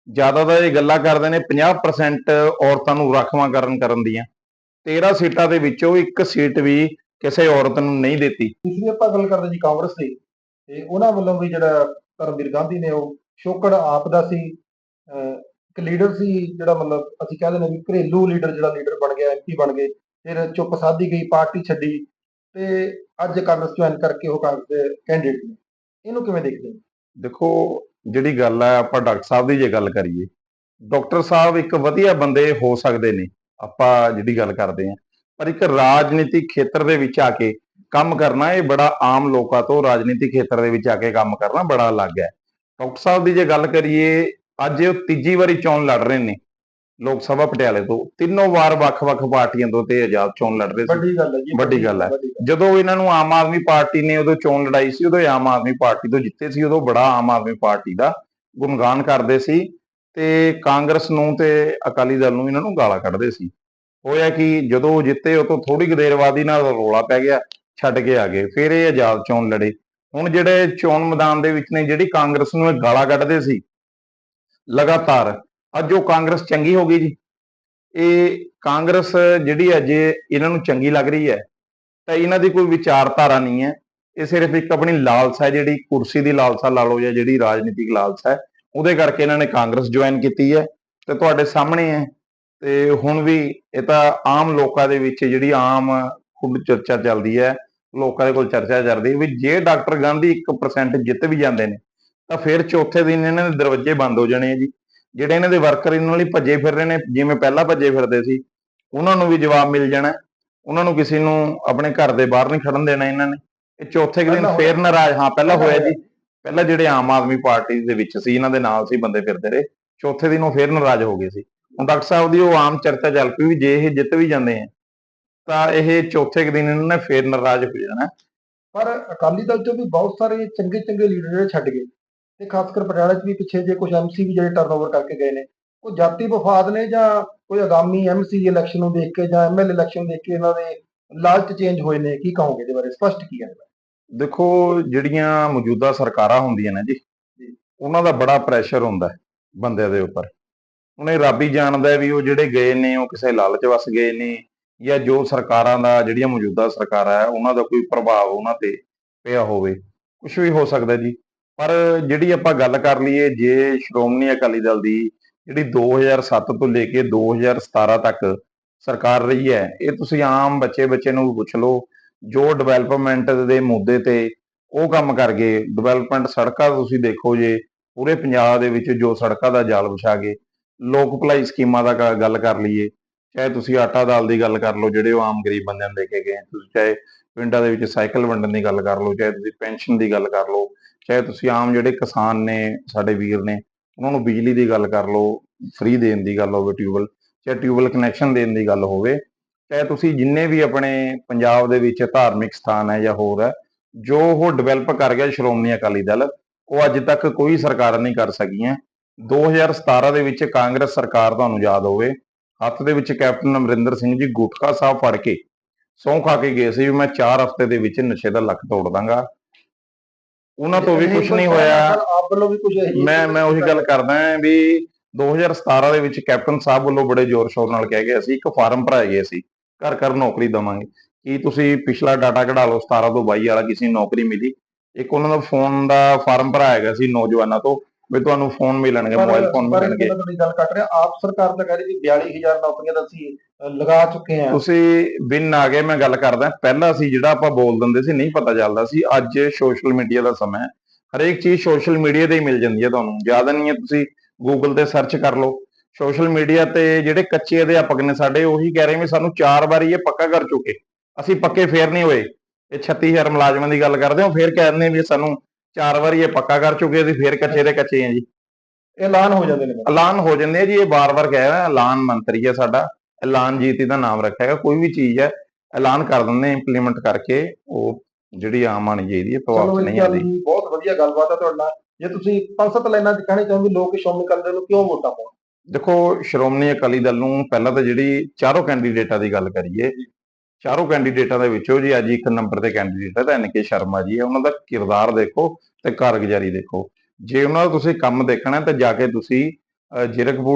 ਜ਼ਿਆਦਾ ਤਾਂ ਇਹ ਗੱਲਾਂ ਕਰਦੇ ਨੇ 50% ਔਰਤਾਂ ਨੂੰ ਰਾਖਵਾਂ ਕਰਨ ਕਰਨ ਦੀਆਂ। 13 ਸੀਟਾਂ ਦੇ ਵਿੱਚੋਂ ਇੱਕ ਸੀਟ ਵੀ ਕਿਸੇ ਔਰਤ ਨੂੰ ਨਹੀਂ ਦਿੱਤੀ। ਦੂਸਰੀ ਆਪਾਂ ਗੱਲ ਕਰਦੇ ਜੀ ਕਾਂਗਰਸ ਦੀ, ਤੇ ਉਹਨਾਂ ਵੱਲੋਂ ਵੀ ਜਿਹੜਾ ਧਰਮਵੀਰ ਗਾਂਧੀ ਨੇ ਉਹ ਸ਼ੋਕੜ ਆਪ ਦਾ ਸੀ, ਅਹ ਇੱਕ ਲੀਡਰ ਸੀ ਜਿਹੜਾ ਮਤਲਬ ਅਸੀਂ ਕਹਿੰਦੇ ਨੇ ਵੀ ਘਰੇਲੂ ਲੀਡਰ ਜਿਹੜਾ ਲੀਡਰ ਬਣ ਗਿਆ ਐਮਪੀ ਬਣ ਗਏ, ਫਿਰ ਚੁੱਪ ਸਾਧੀ ਗਈ, ਪਾਰਟੀ ਛੱਡੀ ਤੇ ਅੱਜ ਕਾਂਗਰਸ ਜੁਆਇਨ ਕਰਕੇ ਉਹ ਕਾਂਗਰਸ ਦੇ ਕੈਂਡੀਡੇਟ ਨੇ। ਇਹਨੂੰ ਕਿਵੇਂ ਦੇਖਦੇ ਹੋ? ਦੇਖੋ, ਜਿਹੜੀ ਗੱਲ ਹੈ, ਆਪਾਂ ਡਾਕਟਰ ਸਾਹਿਬ ਦੀ ਜੇ ਗੱਲ ਕਰੀਏ, ਡਾਕਟਰ ਸਾਹਿਬ ਇੱਕ ਵਧੀਆ ਬੰਦੇ ਹੋ ਸਕਦੇ ਨੇ, ਆਪਾਂ ਜਿਹੜੀ ਗੱਲ ਕਰਦੇ ਹਾਂ, ਪਰ ਇੱਕ ਰਾਜਨੀਤਿਕ ਖੇਤਰ ਦੇ ਵਿੱਚ ਆ ਕੇ ਕੰਮ ਕਰਨਾ, ਇਹ ਬੜਾ ਆਮ ਲੋਕਾਂ ਤੋਂ ਰਾਜਨੀਤਿਕ ਖੇਤਰ ਦੇ ਵਿੱਚ ਆ ਕੇ ਕੰਮ ਕਰਨਾ ਬੜਾ ਅਲੱਗ ਹੈ। ਡਾਕਟਰ ਸਾਹਿਬ ਦੀ ਜੇ ਗੱਲ ਕਰੀਏ ਅੱਜ ਇਹ ਤੀਜੀ ਵਾਰੀ ਚੋਣ ਲੜ ਰਹੇ ਨੇ ਲੋਕ ਸਭਾ ਪਟਿਆਲੇ ਤੋਂ ਤਿੰਨੋਂ ਵਾਰ ਵੱਖ-ਵੱਖ ਪਾਰਟੀਆਂ ਤੋਂ ਤੇ ਆਜ਼ਾਦ ਚੋਣ ਲੜ ਰਹੇ ਸੀ ਵੱਡੀ ਗੱਲ ਹੈ ਜੀ ਵੱਡੀ ਗੱਲ ਹੈ। ਵੱਡੀ ਗੱਲ। ਜਦੋਂ ਇਹਨਾਂ ਨੂੰ ਆਮ ਆਦਮੀ ਪਾਰਟੀ ਨੇ ਉਦੋਂ ਚੋਣ ਲੜਾਈ ਸੀ ਉਦੋਂ ਆਮ ਆਦਮੀ ਪਾਰਟੀ ਤੋਂ ਜਿੱਤੇ ਸੀ ਉਦੋਂ ਬੜਾ ਆਮ ਆਦਮੀ ਪਾਰਟੀ ਦਾ ਗੁਣਗਾਨ ਕਰਦੇ ਸੀ ਤੇ ਕਾਂਗਰਸ ਨੂੰ ਤੇ ਅਕਾਲੀ ਦਲ ਨੂੰ ਇਹਨਾਂ ਨੂੰ ਗਾਲਾਂ ਕੱਢਦੇ ਸੀ ਹੋਇਆ ਕਿ ਜਦੋਂ ਉਹ ਜਿੱਤੇ ਉਹ ਤੋਂ ਥੋੜੀ ਕੁ ਦੇਰ ਬਾਅਦ ਹੀ ਨਾਲ ਰੋਲਾ ਪੈ ਗਿਆ ਛੱਡ ਕੇ ਆ ਗਏ ਫਿਰ ਇਹ ਆਜ਼ਾਦ ਚੋਣ ਲੜੇ ਹੁਣ ਜਿਹੜੇ ਚੋਣ ਮੈਦਾਨ ਦੇ ਵਿੱਚ ਨੇ, ਜਿਹੜੀ ਕਾਂਗਰਸ ਨੂੰ ਇਹ ਗਾਲਾਂ ਕੱਢਦੇ ਸੀ, ਲਗਾਤਾਰ, ਅੱਜ ਉਹ ਕਾਂਗਰਸ ਚੰਗੀ ਹੋ ਗਈ ਜੀ। ਇਹ ਕਾਂਗਰਸ ਜਿਹੜੀ ਅੱਜ ਇਹਨਾਂ ਨੂੰ ਚੰਗੀ ਲੱਗ ਰਹੀ ਹੈ, ਤਾਂ ਇਹਨਾਂ ਦੀ ਕੋਈ ਵਿਚਾਰਧਾਰਾ ਨਹੀਂ ਹੈ। ਇਹ ਸਿਰਫ ਇੱਕ ਆਪਣੀ ਲਾਲਸਾ ਹੈ, ਜਿਹੜੀ ਕੁਰਸੀ ਦੀ ਲਾਲਸਾ ਲਾ ਲਓ ਜਾਂ ਜਿਹੜੀ ਰਾਜਨੀਤਿਕ ਲਾਲਸਾ ਹੈ, ਉਹਦੇ ਕਰਕੇ ਇਹਨਾਂ ਨੇ ਕਾਂਗਰਸ ਜੁਆਇਨ ਕੀਤੀ ਹੈ। ਤੇ ਤੁਹਾਡੇ ਸਾਹਮਣੇ ਹੈ, ਤੇ ਹੁਣ ਵੀ ਇਹ ਤਾਂ ਆਮ ਲੋਕਾਂ ਦੇ ਵਿੱਚ ਜਿਹੜੀ ਆਮ ਖੁੱਡ ਚਰਚਾ ਚੱਲਦੀ ਹੈ ਲੋਕਾਂ ਦੇ ਕੋਲ ਚਰਚਾ ਚੱਲਦੀ ਵੀ ਜੇ ਡਾਕਟਰ ਗਾਂਧੀ 1% ਜਿੱਤ ਵੀ ਜਾਂਦੇ ਨੇ ਤਾਂ ਫਿਰ ਚੌਥੇ ਦਿਨ ਇਹਨਾਂ ਦੇ ਦਰਵਾਜ਼ੇ ਬੰਦ ਹੋ ਜਾਣੇ ਆ ਜੀ। ਜਿਹੜੇ ਇਹਨਾਂ ਦੇ ਵਰਕਰ ਇਹਨਾਂ ਲਈ ਭੱਜੇ ਫਿਰ ਰਹੇ ਨੇ ਜਿਵੇਂ ਪਹਿਲਾਂ ਭੱਜੇ ਫਿਰਦੇ ਸੀ ਉਹਨਾਂ ਨੂੰ ਵੀ ਜਵਾਬ ਮਿਲ ਜਾਣਾ ਉਹਨਾਂ ਨੂੰ ਕਿਸੇ ਨੂੰ ਆਪਣੇ ਘਰ ਦੇ ਬਾਹਰ ਨਹੀਂ ਖੜਨ ਦੇਣਾ ਇਹਨਾਂ ਨੇ। ਇਹ ਚੌਥੇ ਦਿਨ ਫੇਰ ਨਾਰਾਜ਼ ਹਾਂ ਪਹਿਲਾਂ ਹੋਇਆ। ਜੀ। ਪਹਿਲਾਂ ਜਿਹੜੇ ਆਮ ਆਦਮੀ ਪਾਰਟੀ ਦੇ ਵਿੱਚ ਸੀ ਇਹਨਾਂ ਦੇ ਨਾਲ ਸੀ ਬੰਦੇ ਫਿਰਦੇ ਰਹੇ। ਚੌਥੇ ਦਿਨ ਉਹ ਫੇਰ ਨਾਰਾਜ਼ ਹੋ ਗਏ ਸੀ। ਹੁਣ ਡਾਕਟਰ ਸਾਹਿਬ ਦੀ ਉਹ ਆਮ ਚਰਚਾ ਚੱਲ ਪਈ ਵੀ ਜੇ ਇਹ ਜਿੱਤ ਵੀ ਜਾਂਦੇ ਆ ਤਾਂ ਇਹ ਚੌਥੇ ਕੁ ਦਿਨ ਇਹਨਾਂ ਨੇ ਫੇਰ ਨਾਰਾਜ਼ ਹੋ ਜਾਣਾ। ਪਰ ਅਕਾਲੀ ਦਲ ਚੋਂ ਵੀ ਬਹੁਤ ਸਾਰੇ ਚੰਗੇ ਚੰਗੇ ਲੀਡਰ ਜਿਹੜੇ ਛੱਡ ਗਏ। ਤੇ ਖਾਸ ਕਰ ਪਟਿਆਲਾ 'ਚ ਵੀ ਪਿੱਛੇ ਜੇ ਕੁਝ ਐਮਸੀ ਵੀ ਜਿਹੜੇ ਟਰਨਓਵਰ ਕਰਕੇ ਗਏ ਨੇ। ਉਹ ਜਾਤੀ ਵਫਾਦ ਨੇ ਜਾਂ ਕੋਈ ਆਗਾਮੀ ਐਮਸੀ ਇਲੈਕਸ਼ਨ ਨੂੰ ਦੇਖ ਕੇ ਜਾਂ ਐਮਐਲ ਇਲੈਕਸ਼ਨ ਦੇਖ ਕੇ ਇਹਨਾਂ ਦੇ ਲਾਲਚ ਚੇਂਜ ਹੋਏ ਨੇ ਕੀ ਕਹੋਗੇ ਇਹਦੇ ਬਾਰੇ? ਸਪਸ਼ਟ ਕੀ ਹੈ ਦੇਖੋ ਜਿਹੜੀਆਂ ਮੌਜੂਦਾ ਸਰਕਾਰਾਂ ਹੁੰਦੀਆਂ ਨੇ ਜੀ ਉਹਨਾਂ ਦਾ ਬੜਾ ਪ੍ਰੈਸ਼ਰ ਹੁੰਦਾ ਹੈ ਬੰਦਿਆਂ ਦੇ ਉੱਪਰ। ਇਹ ਰੱਬ ਹੀ ਜਾਣਦਾ ਵੀ ਉਹ ਜਿਹੜੇ ਗਏ ਨੇ ਉਹ ਕਿਸੇ ਲਾਲਚ ਵਸ ਗਏ ਨੇ ਜਾਂ ਜੋ ਸਰਕਾਰਾਂ ਦਾ ਜਿਹੜੀਆਂ ਮੌਜੂਦਾ ਸਰਕਾਰਾਂ ਹੈ, ਉਹਨਾਂ ਦਾ ਕੋਈ ਪ੍ਰਭਾਵ ਉਹਨਾਂ ਤੇ ਪਿਆ ਹੋਵੇ ਕੁਝ ਵੀ ਹੋ ਸਕਦਾ ਜੀ। ਪਰ ਜਿਹੜੀ ਆਪਾਂ ਗੱਲ ਕਰ ਲਈਏ, ਜੇ ਸ਼੍ਰੋਮਣੀ ਅਕਾਲੀ ਦਲ ਦੀ ਜਿਹੜੀ 2007 ਤੋਂ ਲੈ ਕੇ 2017 ਤੱਕ ਸਰਕਾਰ ਰਹੀ ਹੈ, ਇਹ ਤੁਸੀਂ ਆਮ ਬੱਚੇ ਬੱਚੇ ਨੂੰ ਵੀ ਪੁੱਛ ਲਓ, ਜੋ ਡਿਵੈਲਪਮੈਂਟ ਦੇ ਮੁੱਦੇ ਤੇ ਉਹ ਕੰਮ ਕਰ ਗਏ ਡਿਵੈਲਪਮੈਂਟ ਸੜਕਾਂ ਤੁਸੀਂ ਦੇਖੋ ਜੇ, ਪੂਰੇ ਪੰਜਾਬ ਦੇ ਵਿੱਚ ਜੋ ਸੜਕਾਂ ਦਾ ਜਾਲ ਵਿਛਾ ਗਏ, ਲੋਕ ਭਲਾਈ ਸਕੀਮਾਂ ਦਾ ਗੱਲ ਕਰ ਲਈਏ ਚਾਹੇ ਤੁਸੀਂ ਆਟਾ ਦਾਲ ਦੀ ਗੱਲ ਕਰ ਲਓ, ਜਿਹੜੇ ਉਹ ਆਮ ਗਰੀਬ ਬੰਦਿਆਂ ਨੂੰ ਦੇ ਕੇ ਗਏ, ਤੁਸੀਂ ਚਾਹੇ ਪਿੰਡਾਂ ਦੇ ਵਿੱਚ ਸਾਈਕਲ ਵੰਡਣ ਦੀ ਗੱਲ ਕਰ ਲਓ, ਚਾਹੇ ਤੁਸੀਂ ਪੈਨਸ਼ਨ ਦੀ ਗੱਲ ਕਰ ਲਓ, ਚਾਹੇ ਤੁਸੀਂ ਆਮ ਜਿਹੜੇ ਕਿਸਾਨ ਨੇ, ਸਾਡੇ ਵੀਰ ਨੇ, ਉਹਨਾਂ ਨੂੰ ਬਿਜਲੀ ਦੀ ਗੱਲ ਕਰ ਲਓ ਫ੍ਰੀ ਦੇਣ ਦੀ ਗੱਲ ਹੋਵੇ ਟਿਊਬਲ ਚਾਹੇ ਟਿਊਬਲ ਕਨੈਕਸ਼ਨ ਦੇਣ ਦੀ ਗੱਲ ਹੋਵੇ, ਚਾਹੇ ਤੁਸੀਂ ਜਿੰਨੇ ਵੀ ਆਪਣੇ ਪੰਜਾਬ ਦੇ ਵਿੱਚ ਧਾਰਮਿਕ ਸਥਾਨ ਹੈ ਜਾਂ ਹੋਰ ਹੈ, ਜੋ ਉਹ ਡਿਵੈਲਪ ਕਰ ਗਿਆ ਸ਼੍ਰੋਮਣੀ ਅਕਾਲੀ ਦਲ, ਉਹ ਅੱਜ ਤੱਕ ਕੋਈ ਸਰਕਾਰ ਨਹੀਂ ਕਰ ਸਕੀਆਂ। 2017 ਦੇ ਵਿੱਚ ਕਾਂਗਰਸ ਸਰਕਾਰ ਤੁਹਾਨੂੰ ਯਾਦ ਹੋਵੇ ਹੱਥ ਦੇ ਵਿੱਚ ਕੈਪਟਨ ਅਮਰਿੰਦਰ ਸਿੰਘ ਜੀ ਗੁਟਕਾ ਸਾਹਿਬ ਫੜ ਕੇ ਸਹੁੰ ਖਾ ਕੇ ਗਏ ਸੀ ਵੀ ਮੈਂ 4 ਹਫ਼ਤੇ ਦੇ ਵਿੱਚ ਨਸ਼ੇ ਦਾ ਲੱਕ ਤੋੜ ਦਾਂਗਾ। ਉਹਨਾਂ ਤੋਂ ਵੀ ਕੁਝ ਨਹੀਂ ਹੋਇਆ। ਆਪ ਵੱਲੋਂ ਵੀ ਕੁਝ ਮੈਂ ਮੈਂ ਉਹੀ ਗੱਲ ਕਰਦਾ ਹਾਂ ਵੀ 2017 ਦੇ ਵਿੱਚ ਕੈਪਟਨ ਸਾਹਿਬ ਵੱਲੋਂ ਬੜੇ ਜ਼ੋਰ ਸ਼ੋਰ ਨਾਲ ਕਿਹਾ ਗਿਆ ਸੀ ਇੱਕ ਫਾਰਮ ਭਰਾਏ ਗਏ ਸੀ ਘਰ ਘਰ ਨੌਕਰੀ ਦਵਾਂਗੇ। ਕੀ ਤੁਸੀਂ ਪਿਛਲਾ ਡਾਟਾ ਕਢਾ ਲਓ 17 ਤੋਂ 22 ਵਾਲਾ ਕਿਸੇ ਨੌਕਰੀ ਮਿਲੀ। ਇੱਕ ਉਹਨਾਂ ਦਾ ਫੋਨ ਦਾ ਫਾਰਮ ਭਰਾਇਆ ਗਿਆ ਸੀ ਨੌਜਵਾਨਾਂ ਤੋਂ। ਵੀ ਤੁਹਾਨੂੰ ਫੋਨ ਮਿਲਣਗੇ ਮੋਬਾਈਲ ਫੋਨ ਮਿਲਣਗੇ। ਮੈਂ ਤੁਹਾਡੀ ਗੱਲ ਕੱਟ ਰਿਹਾ ਆਪ ਸਰਕਾਰ ਤਾਂ ਕਹਿ ਰਹੀ ਵੀ 42000 ਨੌਕਰੀਆਂ ਤਾਂ ਅਸੀਂ ਲਗਾ ਚੁੱਕੇ ਹਾਂ। ਤੁਸੀਂ ਬਿਨ ਆ ਗਏ ਮੈਂ ਗੱਲ ਕਰਦਾ ਪਹਿਲਾਂ ਸੀ ਜਿਹੜਾ ਆਪਾਂ ਬੋਲ ਦਿੰਦੇ ਸੀ ਨਹੀਂ ਪਤਾ ਚੱਲਦਾ ਸੀ ਅੱਜ ਸੋਸ਼ਲ ਮੀਡੀਆ ਦਾ ਸਮਾਂ ਹੈ। ਹਰੇਕ ਚੀਜ਼ ਸੋਸ਼ਲ ਮੀਡੀਆ ਤੇ ਹੀ ਮਿਲ ਜਾਂਦੀ ਹੈ ਤੁਹਾਨੂੰ। ਜ਼ਿਆਦਾ ਨਹੀਂ ਹੈ ਤੁਸੀਂ ਗੂਗਲ ਤੇ ਸਰਚ ਕਰ ਲਓ। ਸੋਸ਼ਲ ਮੀਡੀਆ ਤੇ ਜਿਹੜੇ ਕੱਚੇ ਅਧਿਆਪਕ ਨੇ ਸਾਡੇ ਉਹੀ ਕਹਿ ਰਹੇ ਵੀ ਸਾਨੂੰ ਚਾਰ ਵਾਰੀ ਇਹ ਪੱਕਾ ਕਰ ਚੁੱਕੇ। ਅਸੀਂ ਪੱਕੇ ਫੇਰ ਨਹੀਂ ਹੋਏ। ਇਹ 36000 ਮੁਲਾਜ਼ਮਾਂ ਦੀ ਗੱਲ ਕਰਦੇ ਹਾਂ ਫੇਰ ਕਹਿ ਦਿੰਦੇ ਵੀ ਸਾਨੂੰ ਚਾਰ ਵਾਰੀ ਇਹ ਪੱਕਾ ਕਰ ਚੁੱਕੇ ਅਸੀਂ ਫੇਰ ਕੱਚੇ ਦੇ ਕੱਚੇ ਹਾਂ ਜੀ। ਐਲਾਨ ਹੋ ਜਾਂਦੇ ਨੇ ਐਲਾਨ ਹੋ ਜਾਂਦੇ ਆ ਜੀ ਇਹ ਬਾਰ-ਬਾਰ ਕਹਿ ਰਿਹਾ ਐਲਾਨ ਮੰਤਰੀ ਹੈ ਸਾਡਾ। ਐਲਾਨ ਜੀਤ ਇਹਦਾ ਨਾਮ ਰੱਖਿਆ ਹੈਗਾ ਕੋਈ ਵੀ ਚੀਜ਼ ਹੈ ਐਲਾਨ ਕਰ ਦਿੰਦੇ ਇੰਪਲੀਮੈਂਟ ਕਰਕੇ ਉਹ ਜਿਹੜੀ ਆਮ ਆਣੀ ਚਾਹੀਦੀ ਹੈ ਪ੍ਰਭਾਵ ਨਹੀਂ ਗੱਲ ਆਉਂਦੀ। ਦੀ ਬਹੁਤ ਵਧੀਆ ਗੱਲਬਾਤ ਹੈ ਤੁਹਾਡੇ ਜੇ ਤੁਸੀਂ ਪੰਜ ਸੱਤ ਲਾਈਨਾਂ ਚ ਕਹਿਣੀ ਚਾਹੋਗੇ ਲੋਕ ਸ਼੍ਰੋਮਣੀ ਅਕਾਲੀ ਦਲ ਨੂੰ ਕਿਉਂ ਵੋਟਾਂ ਪਾਉਣ? ਦੇਖੋ ਸ਼੍ਰੋਮਣੀ ਅਕਾਲੀ ਦਲ ਨੂੰ ਪਹਿਲਾਂ ਤਾਂ ਜਿਹੜੀ ਚਾਰੋਂ ਕੈਂਡੀਡੇਟਾਂ ਦੀ ਗੱਲ ਕਰੀਏ ਚਾਰੋਂ ਕੈਂਡੀਡੇਟਾਂ ਦੇ ਵਿੱਚੋਂ ਜੀ ਅੱਜ ਇੱਕ ਨੰਬਰ ਤੇ ਕੈਂਡੀਡੇਟ ਹੈ ਤਾਂ ਐਨਕੇ ਸ਼ਰਮਾ ਜੀ ਹੈ ਉਹਨਾਂ ਦਾ ਕਿਰਦਾਰ ਦੇਖੋ ਤੇ ਕਾਰਗੁਜ਼ਾਰੀ ਦੇਖੋ। ਜੇ ਉਹਨਾਂ ਦਾ ਤੁਸੀਂ ਕੰਮ ਦੇਖਣਾ ਤਾਂ ਜਾ ਕੇ ਤੁਸੀਂ ਅਹ,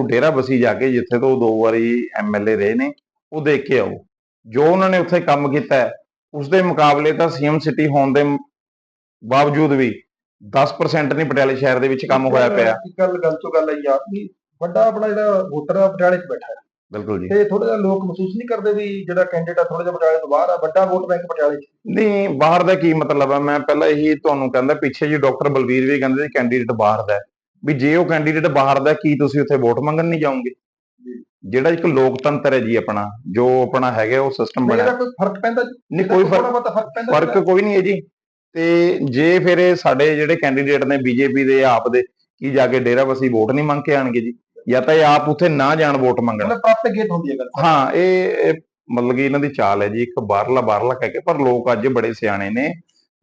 ਡੇਰਾ ਬਸੀ ਜਾ ਕੇ ਜਿੱਥੇ ਤੋਂ ਦੋ ਵਾਰੀ ਐਮਐਲਏ ਰਹੇ ਨੇ ਉਹ ਦੇਖ ਕੇ ਆਓ। ਜੋ ਉਹਨਾਂ ਨੇ ਉੱਥੇ ਕੰਮ ਕੀਤਾ ਹੈ ਉਸ ਦੇ ਮੁਕਾਬਲੇ ਤਾਂ ਸੀਐਮ ਸਿਟੀ ਹੋਣ ਦੇ ਬਾਵਜੂਦ ਵੀ 10% ਨਹੀਂ ਪਟਿਆਲੇ ਸ਼ਹਿਰ ਦੇ ਵਿੱਚ ਕੰਮ ਹੋਇਆ ਪਿਆ। ਇੱਕ ਗੱਲ ਗੱਲ ਤੋਂ ਗੱਲ ਆਈ ਆ ਵੀ ਵੱਡਾ ਆਪਣਾ ਜਿਹੜਾ ਵੋਟਰ ਆ ਪਟਿਆਲੇ 'ਚ ਬੈਠਾ ਹੈ। ਬਿਲਕੁਲ ਜੀ। ਤੇ ਥੋੜਾ ਜਿਹਾ ਲੋਕ ਮਹਿਸੂਸ ਨਹੀਂ ਕਰਦੇ ਵੀ ਜਿਹੜਾ ਕੈਂਡੀਡੇਟ ਆ ਥੋੜਾ ਜਿਹਾ ਪਟਿਆਲੇ ਤੋਂ ਬਾਹਰ ਆ ਵੱਡਾ ਵੋਟ ਬੈਂਕ ਪਟਿਆਲੇ 'ਚ। ਨਹੀਂ ਬਾਹਰ ਦਾ ਕੀ ਮਤਲਬ ਹੈ ਮੈਂ ਪਹਿਲਾਂ ਇਹੀ ਤੁਹਾਨੂੰ ਕਹਿੰਦਾ ਪਿੱਛੇ ਜੀ ਡਾਕਟਰ ਬਲਵੀਰ ਵੀ ਕਹਿੰਦੇ ਸੀ ਕੈਂਡੀਡੇਟ ਬਾਹਰ ਦਾ। ਵੀ ਜੇ ਉਹ ਕੈਂਡੀਡੇਟ ਬਾਹਰ ਦਾ ਕੀ ਤੁਸੀਂ ਉੱਥੇ ਵੋਟ ਮੰਗਣ ਨਹੀਂ ਜਾਓਗੇ? ਜਿਹੜਾ ਇੱਕ ਲੋਕਤੰਤਰ ਹੈ ਜੀ ਆਪਣਾ ਜੋ ਆਪਣਾ ਹੈਗਾ ਉਹ ਸਿਸਟਮ ਬਣਿਆ। ਇਹਦਾ ਕੋਈ ਫ਼ਰਕ ਪੈਂਦਾ ਨਹੀਂ ਕੋਈ ਫ਼ਰਕ ਫ਼ਰਕ ਪੈਂਦਾ ਫ਼ਰਕ ਕੋਈ ਨਹੀਂ ਹੈ ਜੀ। ਤੇ ਜੇ ਫਿਰ ਸਾਡੇ ਜਿਹੜੇ ਕੈਂਡੀਡੇਟ ਨੇ ਬੀਜੇਪੀ ਦੇ ਆਪ ਦੇ ਕੀ ਜਾ ਕੇ ਡੇਰਾ ਬਸੀ ਵੋਟ ਨਹੀਂ ਮੰਗ ਕੇ ਆਣਗੇ ਜੀ? ਜਾਂ ਤਾਂ ਇਹ ਆਪ ਉੱਥੇ ਨਾ ਜਾਣ ਵੋਟ ਮੰਗਣ। ਮਤਲਬ ਪ੍ਰੋਪਗੇਟ ਹੁੰਦੀ ਹੈ ਗੱਲ। ਹਾਂ ਇਹ ਇਹ ਮਤਲਬ ਕਿ ਇਹਨਾਂ ਦੀ ਚਾਲ ਹੈ ਜੀ ਇੱਕ ਬਾਹਰਲਾ ਬਾਹਰਲਾ ਕਹਿ ਕੇ ਪਰ ਲੋਕ ਅੱਜ ਬੜੇ ਸਿਆਣੇ ਨੇ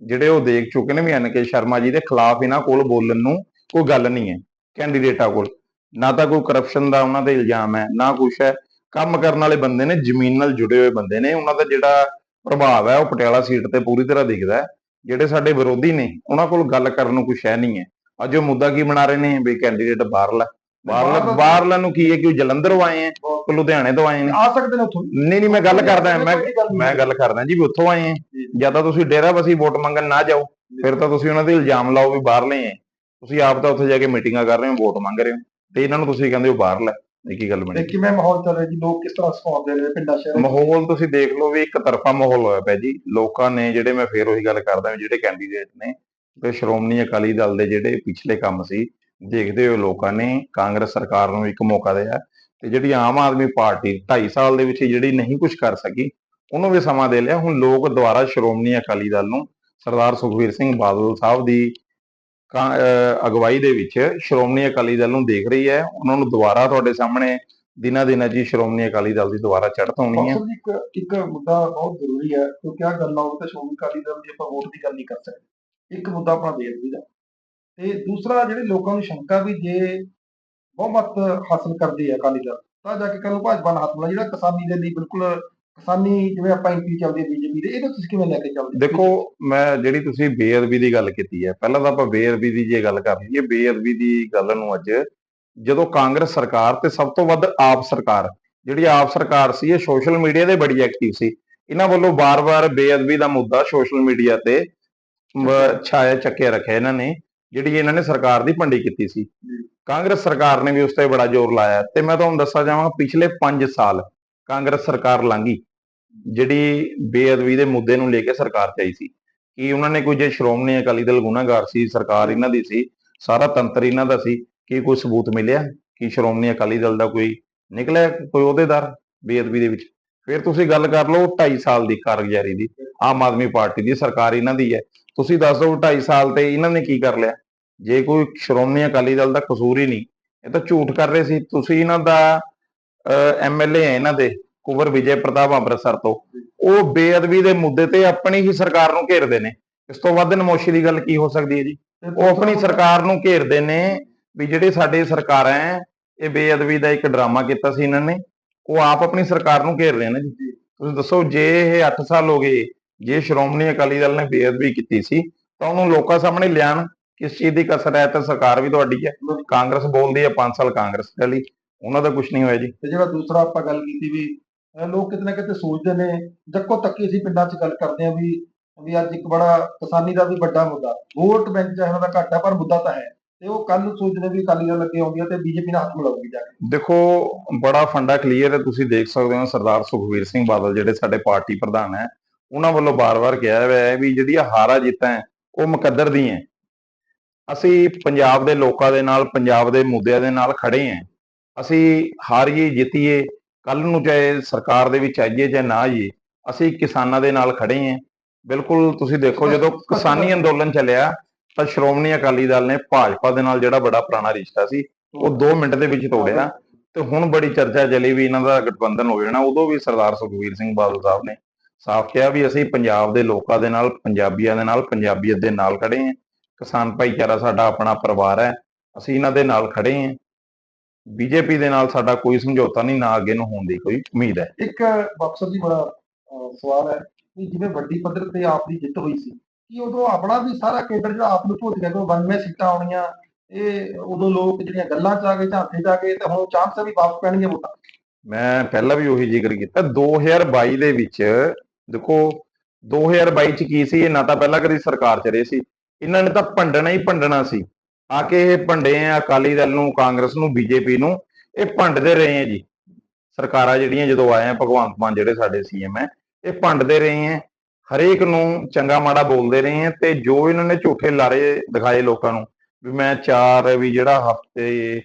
ਜਿਹੜੇ ਉਹ ਦੇਖ ਚੁੱਕੇ ਨੇ ਵੀ ਐਨਕੇ ਸ਼ਰਮਾ ਜੀ ਦੇ ਖਿਲਾਫ ਇਹਨਾਂ ਕੋਲ ਬੋਲਣ ਨੂੰ ਕੋਈ ਗੱਲ ਨਹੀਂ ਹੈ ਕੈਂਡੀਡੇਟਾਂ ਕੋਲ। ਨਾ ਤਾਂ ਕੋਈ ਕਰਪਸ਼ਨ ਦਾ ਉਹਨਾਂ ਤੇ ਇਲਜ਼ਾਮ ਹੈ ਨਾ ਕੁਛ ਹੈ। ਕੰਮ ਕਰਨ ਵਾਲੇ ਬੰਦੇ ਨੇ ਜ਼ਮੀਨ ਨਾਲ ਜੁੜੇ ਹੋਏ ਬੰਦੇ ਨੇ ਉਹਨਾਂ ਦਾ ਜਿਹੜਾ ਪ੍ਰਭਾਵ ਹੈ ਉਹ ਪਟਿਆਲਾ ਸੀਟ ਤੇ ਪੂਰੀ ਤਰ੍ਹਾਂ ਦਿਖਦਾ ਹੈ। ਜਿਹੜੇ ਸਾਡੇ ਵਿਰੋਧੀ ਨੇ ਉਹਨਾਂ ਕੋਲ ਗੱਲ ਕਰਨ ਨੂੰ ਕੁਛ ਹੈ ਨਹੀਂ ਹੈ। ਅੱਜ ਉਹ ਮੁੱਦਾ ਕੀ ਬਣਾ ਰਹੇ ਨੇ ਵੀ ਕੈਂਡੀਡੇਟ ਬਾਹਰਲਾ। ਬਾਹਰਲਾ ਬਾਹਰਲਾ- ਨੂੰ ਕੀ ਹੈ ਕਿ ਉਹ ਜਲੰਧਰੋਂ ਆਏ ਕੋਈ ਲੁਧਿਆਣੇ ਤੋਂ ਆਏ ਨੇ? ਆ ਸਕਦੇ ਨੇ ਉੱਥੋਂ ਨਹੀਂ ਨਹੀਂ ਮੈਂ ਗੱਲ ਕਰਦਾ ਮੈਂ। ਮੈਂ ਗੱਲ ਕਰਦਾ ਜੀ ਵੀ ਉੱਥੋਂ ਆਏ ਆ ਜੀ। ਤਾਂ ਤੁਸੀਂ ਡੇਰਾ ਬਸੀ ਵੋਟ ਮੰਗਣ ਨਾ ਜਾਓ ਫਿਰ ਤਾਂ ਤੁਸੀਂ ਉਹਨਾਂ ਦੇ ਇਲਜ਼ਾਮ ਲਾਓ ਵੀ ਬਾਹਰਲੇ ਆ ਤੁਸੀਂ ਆਪ ਤਾਂ ਉੱਥੇ ਜਾ ਕੇ ਮੀਟਿੰਗਾਂ ਕਰ ਰਹੇ ਹੋ ਵੋਟ ਮੰਗ ਰਹੇ ਹੋ। ਤੇ ਇਹਨਾਂ ਨੂੰ ਤੁਸੀਂ ਕਹਿੰਦੇ ਹੋ ਬਾਹਰਲਾ ਇਹ ਕੀ ਗੱਲ ਤੇ ਬਣੀ ਕਿਵੇਂ ਮਾਹੌਲ ਚੱਲ ਰਿਹਾ ਜੀ ਲੋਕ ਕਿਸ ਤਰ੍ਹਾਂ ਸਪੋਰਟ ਦੇ ਰਹੇ ਨੇ ਪਿੰਡਾਂ ਸ਼ਹਿਰਾਂ? ਮਾਹੌਲ ਤੁਸੀਂ ਦੇਖ ਲਓ ਵੀ ਇੱਕ ਤਰਫਾ ਮਾਹੌਲ ਹੋਇਆ ਪਿਆ ਜੀ। ਲੋਕਾਂ ਨੇ ਜਿਹੜੇ ਮੈਂ ਫੇਰ ਉਹੀ ਗੱਲ ਕਰਦਾ ਜਿਹੜੇ ਕੈਂਡੀਡੇਟ ਨੇ ਤੇ ਸ਼੍ਰੋਮਣੀ ਅਕਾਲੀ ਦਲ ਦੇ ਜਿਹੜੇ ਪਿਛਲੇ ਕੰਮ ਸੀ ਦੇਖਦੇ ਹੋਏ ਲੋਕਾਂ ਨੇ ਕਾਂਗਰਸ ਸਰਕਾਰ ਨੂੰ ਇੱਕ ਮੌਕਾ ਦਿਆ ਤੇ ਜਿਹੜੀ ਆਮ ਆਦਮੀ ਪਾਰਟੀ 2.5 ਸਾਲ ਦੇ ਵਿੱਚ ਜਿਹੜੀ ਨਹੀਂ ਕੁਝ ਕਰ ਸਕੀ, ਉਹਨੂੰ ਵੀ ਸਮਾਂ ਦੇ ਲਿਆ। ਹੁਣ ਲੋਕ ਦੁਬਾਰਾ ਸ਼੍ਰੋਮਣੀ ਅਕਾਲੀ ਦਲ ਨੂੰ ਸਰਦਾਰ ਸੁਖਬੀਰ ਸਿੰਘ ਬਾਦਲ ਸਾਹਿਬ ਦੀ ਅਗਵਾਈ ਦੇ ਵਿੱਚ ਸ਼੍ਰੋਮਣੀ ਅਕਾਲੀ ਦਲ ਨੂੰ ਦੇਖ ਰਹੀ ਹੈ। ਉਹਨਾਂ ਨੂੰ ਦੁਬਾਰਾ ਤੁਹਾਡੇ ਸਾਹਮਣੇ ਦਿਨਾਂ ਦਿਨਾਂ ਜੀ ਸ਼੍ਰੋਮਣੀ ਅਕਾਲੀ ਦਲ ਦੀ ਦੁਬਾਰਾ ਚੜ੍ਹਤ ਹੋਣੀ ਹੈ। ਇੱਕ ਇੱਕ ਮੁੱਦਾ ਬਹੁਤ ਜ਼ਰੂਰੀ ਹੈ, ਕਿਉਂਕਿ ਆ ਗੱਲਾਂ ਉਹ ਤੇ ਸ਼੍ਰੋਮਣੀ ਅਕਾਲੀ ਦਲ ਦੀ ਆਪਾਂ ਵੋਟ ਦੀ ਗੱਲ ਨਹੀਂ ਕਰ ਸਕਦੇ। ਇੱਕ ਮੁੱਦਾ ਆਪਾਂ ਬੇਅਦਬੀ ਦਾ ਤੇ ਦੂਸਰਾ ਜਿਹੜੇ ਲੋਕਾਂ ਨੂੰ ਸ਼ੰਕਾ ਵੀ ਜੇ ਬਹੁਮਤ ਹਾਸਲ ਕਰਦੇ ਆ ਅਕਾਲੀ ਦਲ, ਤਾਂ ਜਾ ਕੇ ਕਰੋ ਭਾਜਪਾ ਨਾਲ ਹੱਥ ਮਿਲਾ, ਜਿਹੜਾ ਕਿਸਾਨੀ ਦੇ ਲਈ ਬਿਲਕੁਲ ਕਿਸਾਨੀ ਜਿਵੇਂ ਆਪਾਂ ਐਮਪੀ ਚੱਲਦੇ ਬੀਜੇਪੀ ਦੇ ਇਹਨੂੰ ਤੁਸੀਂ ਕਿਵੇਂ ਲੈ ਕੇ ਚੱਲਦੇ? ਦੇਖੋ, ਮੈਂ ਜਿਹੜੀ ਤੁਸੀਂ ਬੇਅਦਬੀ ਦੀ ਗੱਲ ਕੀਤੀ ਹੈ, ਪਹਿਲਾਂ ਤਾਂ ਆਪਾਂ ਬੇਅਦਬੀ ਦੀ ਜੇ ਗੱਲ ਕਰ ਲਈਏ, ਬੇਅਦਬੀ ਦੀ ਗੱਲ ਨੂੰ ਅੱਜ ਜਦੋਂ ਕਾਂਗਰਸ ਸਰਕਾਰ ਤੇ ਸਭ ਤੋਂ ਵੱਧ ਆਪ ਸਰਕਾਰ, ਜਿਹੜੀ ਆਪ ਸਰਕਾਰ ਸੀ, ਇਹ ਸੋਸ਼ਲ ਮੀਡੀਆ ਦੇ ਬੜੀ ਐਕਟਿਵ ਸੀ। ਇਹਨਾਂ ਵੱਲੋਂ ਬਾਰ-ਬਾਰ ਬੇਅਦਬੀ ਦਾ ਮੁੱਦਾ ਸੋਸ਼ਲ ਮੀਡੀਆ ਤੇ ਛਾਇਆ ਚੱਕਿਆ ਰੱਖਿਆ ਇਹਨਾਂ ਨੇ। ਜਿਹੜੀ ਇਹਨਾਂ ਨੇ ਸਰਕਾਰ ਦੀ ਭੰਡੀ ਕੀਤੀ ਸੀ। ਕਾਂਗਰਸ ਸਰਕਾਰ ਨੇ ਵੀ ਉਸ ਤੇ ਬੜਾ ਜ਼ੋਰ ਲਾਇਆ ਤੇ ਮੈਂ ਤੁਹਾਨੂੰ ਦੱਸਣਾ ਚਾਹਾਂਗਾ ਪਿਛਲੇ 5 ਸਾਲ ਕਾਂਗਰਸ ਸਰਕਾਰ ਲੰਘੀ ਜਿਹੜੀ ਬੇਅਦਬੀ ਦੇ ਮੁੱਦੇ ਨੂੰ ਲੈ ਕੇ ਸਰਕਾਰ ਚ ਆਈ ਸੀ। ਕਿ ਉਹਨਾਂ ਨੇ ਕੋਈ ਜੇ ਸ਼੍ਰੋਮਣੀ ਅਕਾਲੀ ਦਲ ਗੁਨਾਹਗਾਰ ਸੀ ਸਰਕਾਰ ਇਹਨਾਂ ਦੀ ਸੀ ਸਾਰਾ ਤੰਤਰ ਇਹਨਾਂ ਦਾ ਸੀ ਕੀ ਕੋਈ ਸਬੂਤ ਮਿਲਿਆ? ਕਿ ਸ਼੍ਰੋਮਣੀ ਅਕਾਲੀ ਦਲ ਦਾ ਕੋਈ ਨਿਕਲਿਆ ਕੋਈ ਅਹੁਦੇਦਾਰ ਬੇਅਦਬੀ ਦੇ ਵਿੱਚ? ਫਿਰ ਤੁਸੀਂ ਗੱਲ ਕਰ ਲਓ 2.5 ਸਾਲ ਦੀ ਕਾਰਗੁਜ਼ਾਰੀ ਦੀ ਆਮ ਆਦਮੀ ਪਾਰਟੀ ਦੀ ਸਰਕਾਰ ਇਹਨਾਂ ਦੀ ਹੈ। ਤੁਸੀਂ ਦੱਸ ਦਿਓ 2.5 ਸਾਲ ਤੇ ਇਹਨਾਂ ਨੇ ਕੀ ਕਰ ਲਿਆ? ਜੇ ਕੋਈ ਸ਼੍ਰੋਮਣੀ ਅਕਾਲੀ ਦਲ ਦਾ ਕਸੂਰ ਹੀ ਨਹੀਂ, ਇਹ ਤਾਂ ਝੂਠ ਕਰ ਰਹੇ ਸੀ। ਤੁਸੀਂ ਇਹਨਾਂ ਦਾ ਐਮਐਲਏ ਹੈ ਇਹਨਾਂ ਦੇ, ਕੁਵਰ ਵਿਜੇ ਪ੍ਰਤਾਪ ਅੰਮ੍ਰਿਤਸਰ ਤੋਂ। ਉਹ ਬੇਅਦਬੀ ਦੇ ਮੁੱਦੇ ਤੇ ਆਪਣੀ ਹੀ ਸਰਕਾਰ ਨੂੰ ਘੇਰਦੇ ਨੇ। ਇਸ ਤੋਂ ਵੱਧ ਨਮੋਸ਼ੀ ਦੀ ਗੱਲ ਕੀ ਹੋ ਸਕਦੀ ਹੈ ਜੀ? ਉਹ ਆਪਣੀ ਸਰਕਾਰ ਨੂੰ ਘੇਰਦੇ ਨੇ ਵੀ ਜਿਹੜੇ ਸਾਡੇ ਸਰਕਾਰਾਂ ਹੈ, ਇਹ ਬੇਅਦਬੀ ਦਾ ਇੱਕ ਡਰਾਮਾ ਕੀਤਾ ਸੀ ਇਹਨਾਂ ਨੇ। ਉਹ ਆਪ ਆਪਣੀ ਸਰਕਾਰ ਨੂੰ ਘੇਰ ਰਹੇ ਨੇ ਜੀ। ਤੁਸੀਂ ਦੱਸੋ, ਜੇ ਇਹ 8 ਸਾਲ ਹੋ ਗਏ ਜੇ ਸ਼੍ਰੋਮਣੀ ਅਕਾਲੀ ਦਲ ਨੇ ਬੇਅਦਬੀ ਕੀਤੀ ਸੀ ਤਾਂ ਉਹਨੂੰ ਲੋਕਾਂ ਸਾਹਮਣੇ ਲਿਆਣ ਕਿਸ ਚੀਜ਼ ਦੀ ਕਸਰ ਹੈ? ਤਾਂ ਸਰਕਾਰ ਵੀ ਤੁਹਾਡੀ ਹੈ। ਕਾਂਗਰਸ ਬੋਲਦੀ ਹੈ 5 ਸਾਲ ਕਾਂਗਰਸ ਵਾਲੀ ਉਹਨਾਂ ਦਾ ਕੁਝ ਨਹੀਂ ਹੋਇਆ ਜੀ। ਤੇ ਜਿਹੜਾ ਦੂਸਰਾ ਆਪਾਂ ਗੱਲ ਕੀਤੀ ਵੀ ਲੋਕ ਕਿਤੇ ਨਾ ਕਿਤੇ ਸੋਚਦੇ ਨੇ ਜੱਕੋ ਤੱਕੀ ਅਸੀਂ ਪਿੰਡਾਂ 'ਚ ਗੱਲ ਕਰਦੇ ਆ ਵੀ ਵੀ ਅੱਜ ਇੱਕ ਬੜਾ ਕਿਸਾਨੀ ਦਾ ਵੀ ਵੱਡਾ ਮੁੱਦਾ। ਵੋਟ ਬੈਂਕ ਚਾਹੇ ਉਹਨਾਂ ਦਾ ਘੱਟ ਪਰ ਮੁੱਦਾ ਤਾਂ ਹੈ। ਤੇ ਉਹ ਕੱਲ ਸੋਚਦੇ ਵੀ ਅਕਾਲੀ ਦਲ ਅੱਗੇ ਆਉਂਦੀ ਹੈ ਤੇ ਬੀਜੇਪੀ ਨਾਲ ਹੱਥ ਮਿਲਾਊਗੀ ਜਾ ਕੇ। ਦੇਖੋ ਬੜਾ ਫੰਡਾ ਕਲੀਅਰ ਹੈ ਤੁਸੀਂ ਦੇਖ ਸਕਦੇ ਹੋ ਸਰਦਾਰ ਸੁਖਬੀਰ ਸਿੰਘ ਬਾਦਲ ਜਿਹੜੇ ਸਾਡੇ ਪਾਰਟੀ ਪ੍ਰਧਾਨ ਹੈ ਉਹਨਾਂ ਵੱਲੋਂ ਬਾਰ-ਬਾਰ ਕਿਹਾ ਹੋਇਆ ਹੈ ਵੀ ਜਿਹੜੀਆਂ ਹਾਰਾਂ ਜਿੱਤਾਂ ਹੈ ਉਹ ਮੁਕੱਦਰ ਦੀਆਂ ਹੈ। ਅਸੀਂ ਪੰਜਾਬ ਦੇ ਲੋਕਾਂ ਦੇ ਨਾਲ ਪੰਜਾਬ ਦੇ ਮੁੱਦਿਆਂ ਦੇ ਨਾਲ ਖੜੇ ਹਾਂ। ਅਸੀਂ ਹਾਰੀਏ ਜਿੱਤੀਏ ਕੱਲ ਨੂੰ ਚਾਹੇ ਸਰਕਾਰ ਦੇ ਵਿੱਚ ਆਈਏ ਜਾਂ ਨਾ ਆਈਏ ਅਸੀਂ ਕਿਸਾਨਾਂ ਦੇ ਨਾਲ ਖੜੇ ਹਾਂ। ਬਿਲਕੁਲ ਤੁਸੀਂ ਦੇਖੋ ਜਦੋਂ ਕਿਸਾਨੀ ਅੰਦੋਲਨ ਚੱਲਿਆ ਤਾਂ ਸ਼੍ਰੋਮਣੀ ਅਕਾਲੀ ਦਲ ਨੇ ਭਾਜਪਾ ਦੇ ਨਾਲ ਜਿਹੜਾ ਬੜਾ ਪੁਰਾਣਾ ਰਿਸ਼ਤਾ ਸੀ ਉਹ 2 ਮਿੰਟ ਦੇ ਵਿੱਚ ਤੋੜਿਆ। ਤੇ ਹੁਣ ਬੜੀ ਚਰਚਾ ਚੱਲੀ ਵੀ ਇਹਨਾਂ ਦਾ ਗਠਬੰਧਨ ਹੋ ਜਾਣਾ। ਉਦੋਂ ਵੀ ਸਰਦਾਰ ਸੁਖਬੀਰ ਸਿੰਘ ਬਾਦਲ ਸਾਹਿਬ ਨੇ ਸਾਫ਼ ਕਿਹਾ ਵੀ ਅਸੀਂ ਪੰਜਾਬ ਦੇ ਲੋਕਾਂ ਦੇ ਨਾਲ ਪੰਜਾਬੀਆਂ ਦੇ ਨਾਲ ਪੰਜਾਬੀਅਤ ਦੇ ਨਾਲ ਖੜੇ ਹਾਂ। ਕਿਸਾਨ ਭਾਈਚਾਰਾ ਸਾਡਾ ਆਪਣਾ ਪਰਿਵਾਰ ਹੈ ਅਸੀਂ ਇਹਨਾਂ ਦੇ ਨਾਲ ਖੜੇ ਹਾਂ। ਬੀਜੇਪੀ ਦੇ ਨਾਲ ਸਾਡਾ ਕੋਈ ਸਮਝੌਤਾ ਨਹੀਂ ਨਾ ਅੱਗੇ ਨੂੰ ਹੋਣ ਦੀ ਕੋਈ ਉਮੀਦ ਹੈ। ਇੱਕ ਬਾਕਸਰ ਜੀ ਬੜਾ ਸਵਾਲ ਹੈ ਕਿ ਜਿਵੇਂ ਵੱਡੀ ਪੱਧਰ ਤੇ ਆਪ ਦੀ ਜਿੱਤ ਹੋਈ ਸੀ ਕਿ ਉਦੋਂ ਆਪਣਾ ਵੀ ਸਾਰਾ ਕੇਂਦਰ ਜਿਹੜਾ ਆਪ ਨੂੰ ਭੁੱਲ ਗਿਆ ਕਿ 92 ਸੀਟਾਂ ਆਉਣੀਆਂ ਇਹ ਉਦੋਂ ਲੋਕ ਜਿਹੜੀਆਂ ਗੱਲਾਂ ਚ ਆ ਗਏ ਝਾਂਸੇ ਚ ਆ ਗਏ ਤੇ ਹੁਣ ਚਾਂਸ ਵੀ ਵਾਪਸ ਪੈਣਗੇ ਵੋਟਾਂ? ਮੈਂ ਪਹਿਲਾਂ ਵੀ ਉਹੀ ਜ਼ਿਕਰ ਕੀਤਾ 2022 ਦੇ ਵਿੱਚ ਦੇਖੋ 2022 ਚ ਕੀ ਸੀ? ਇਹ ਨਾ ਤਾਂ ਪਹਿਲਾਂ ਕਦੀ ਸਰਕਾਰ ਚ ਰਹੇ ਸੀ। ਇਹਨਾਂ ਨੇ ਤਾਂ ਭੰਡਣਾ ਹੀ ਭੰਡਣਾ ਸੀ। ਆ ਕੇ ਇਹ ਭੰਡੇ ਆ ਅਕਾਲੀ ਦਲ ਨੂੰ, ਕਾਂਗਰਸ ਨੂੰ ਬੀਜੇਪੀ ਨੂੰ, ਇਹ ਭੰਡਦੇ ਰਹੇ ਆ ਜੀ। ਸਰਕਾਰਾਂ ਜਿਹੜੀਆਂ ਜਦੋਂ ਆਏ ਆ, ਭਗਵੰਤ ਮਾਨ ਜਿਹੜੇ ਸਾਡੇ ਸੀਐਮ ਹੈ ਇਹ ਭੰਡਦੇ ਰਹੇ ਆ। ਹਰੇਕ ਨੂੰ ਚੰਗਾ ਮਾੜਾ ਬੋਲਦੇ ਰਹੇ ਆ ਤੇ ਜੋ ਇਹਨਾਂ ਨੇ ਝੂਠੇ ਲਾਰੇ ਦਿਖਾਏ ਲੋਕਾਂ ਨੂੰ, ਵੀ ਮੈਂ ਚਾਰ ਵੀ ਜਿਹੜਾ ਹਫ਼ਤੇ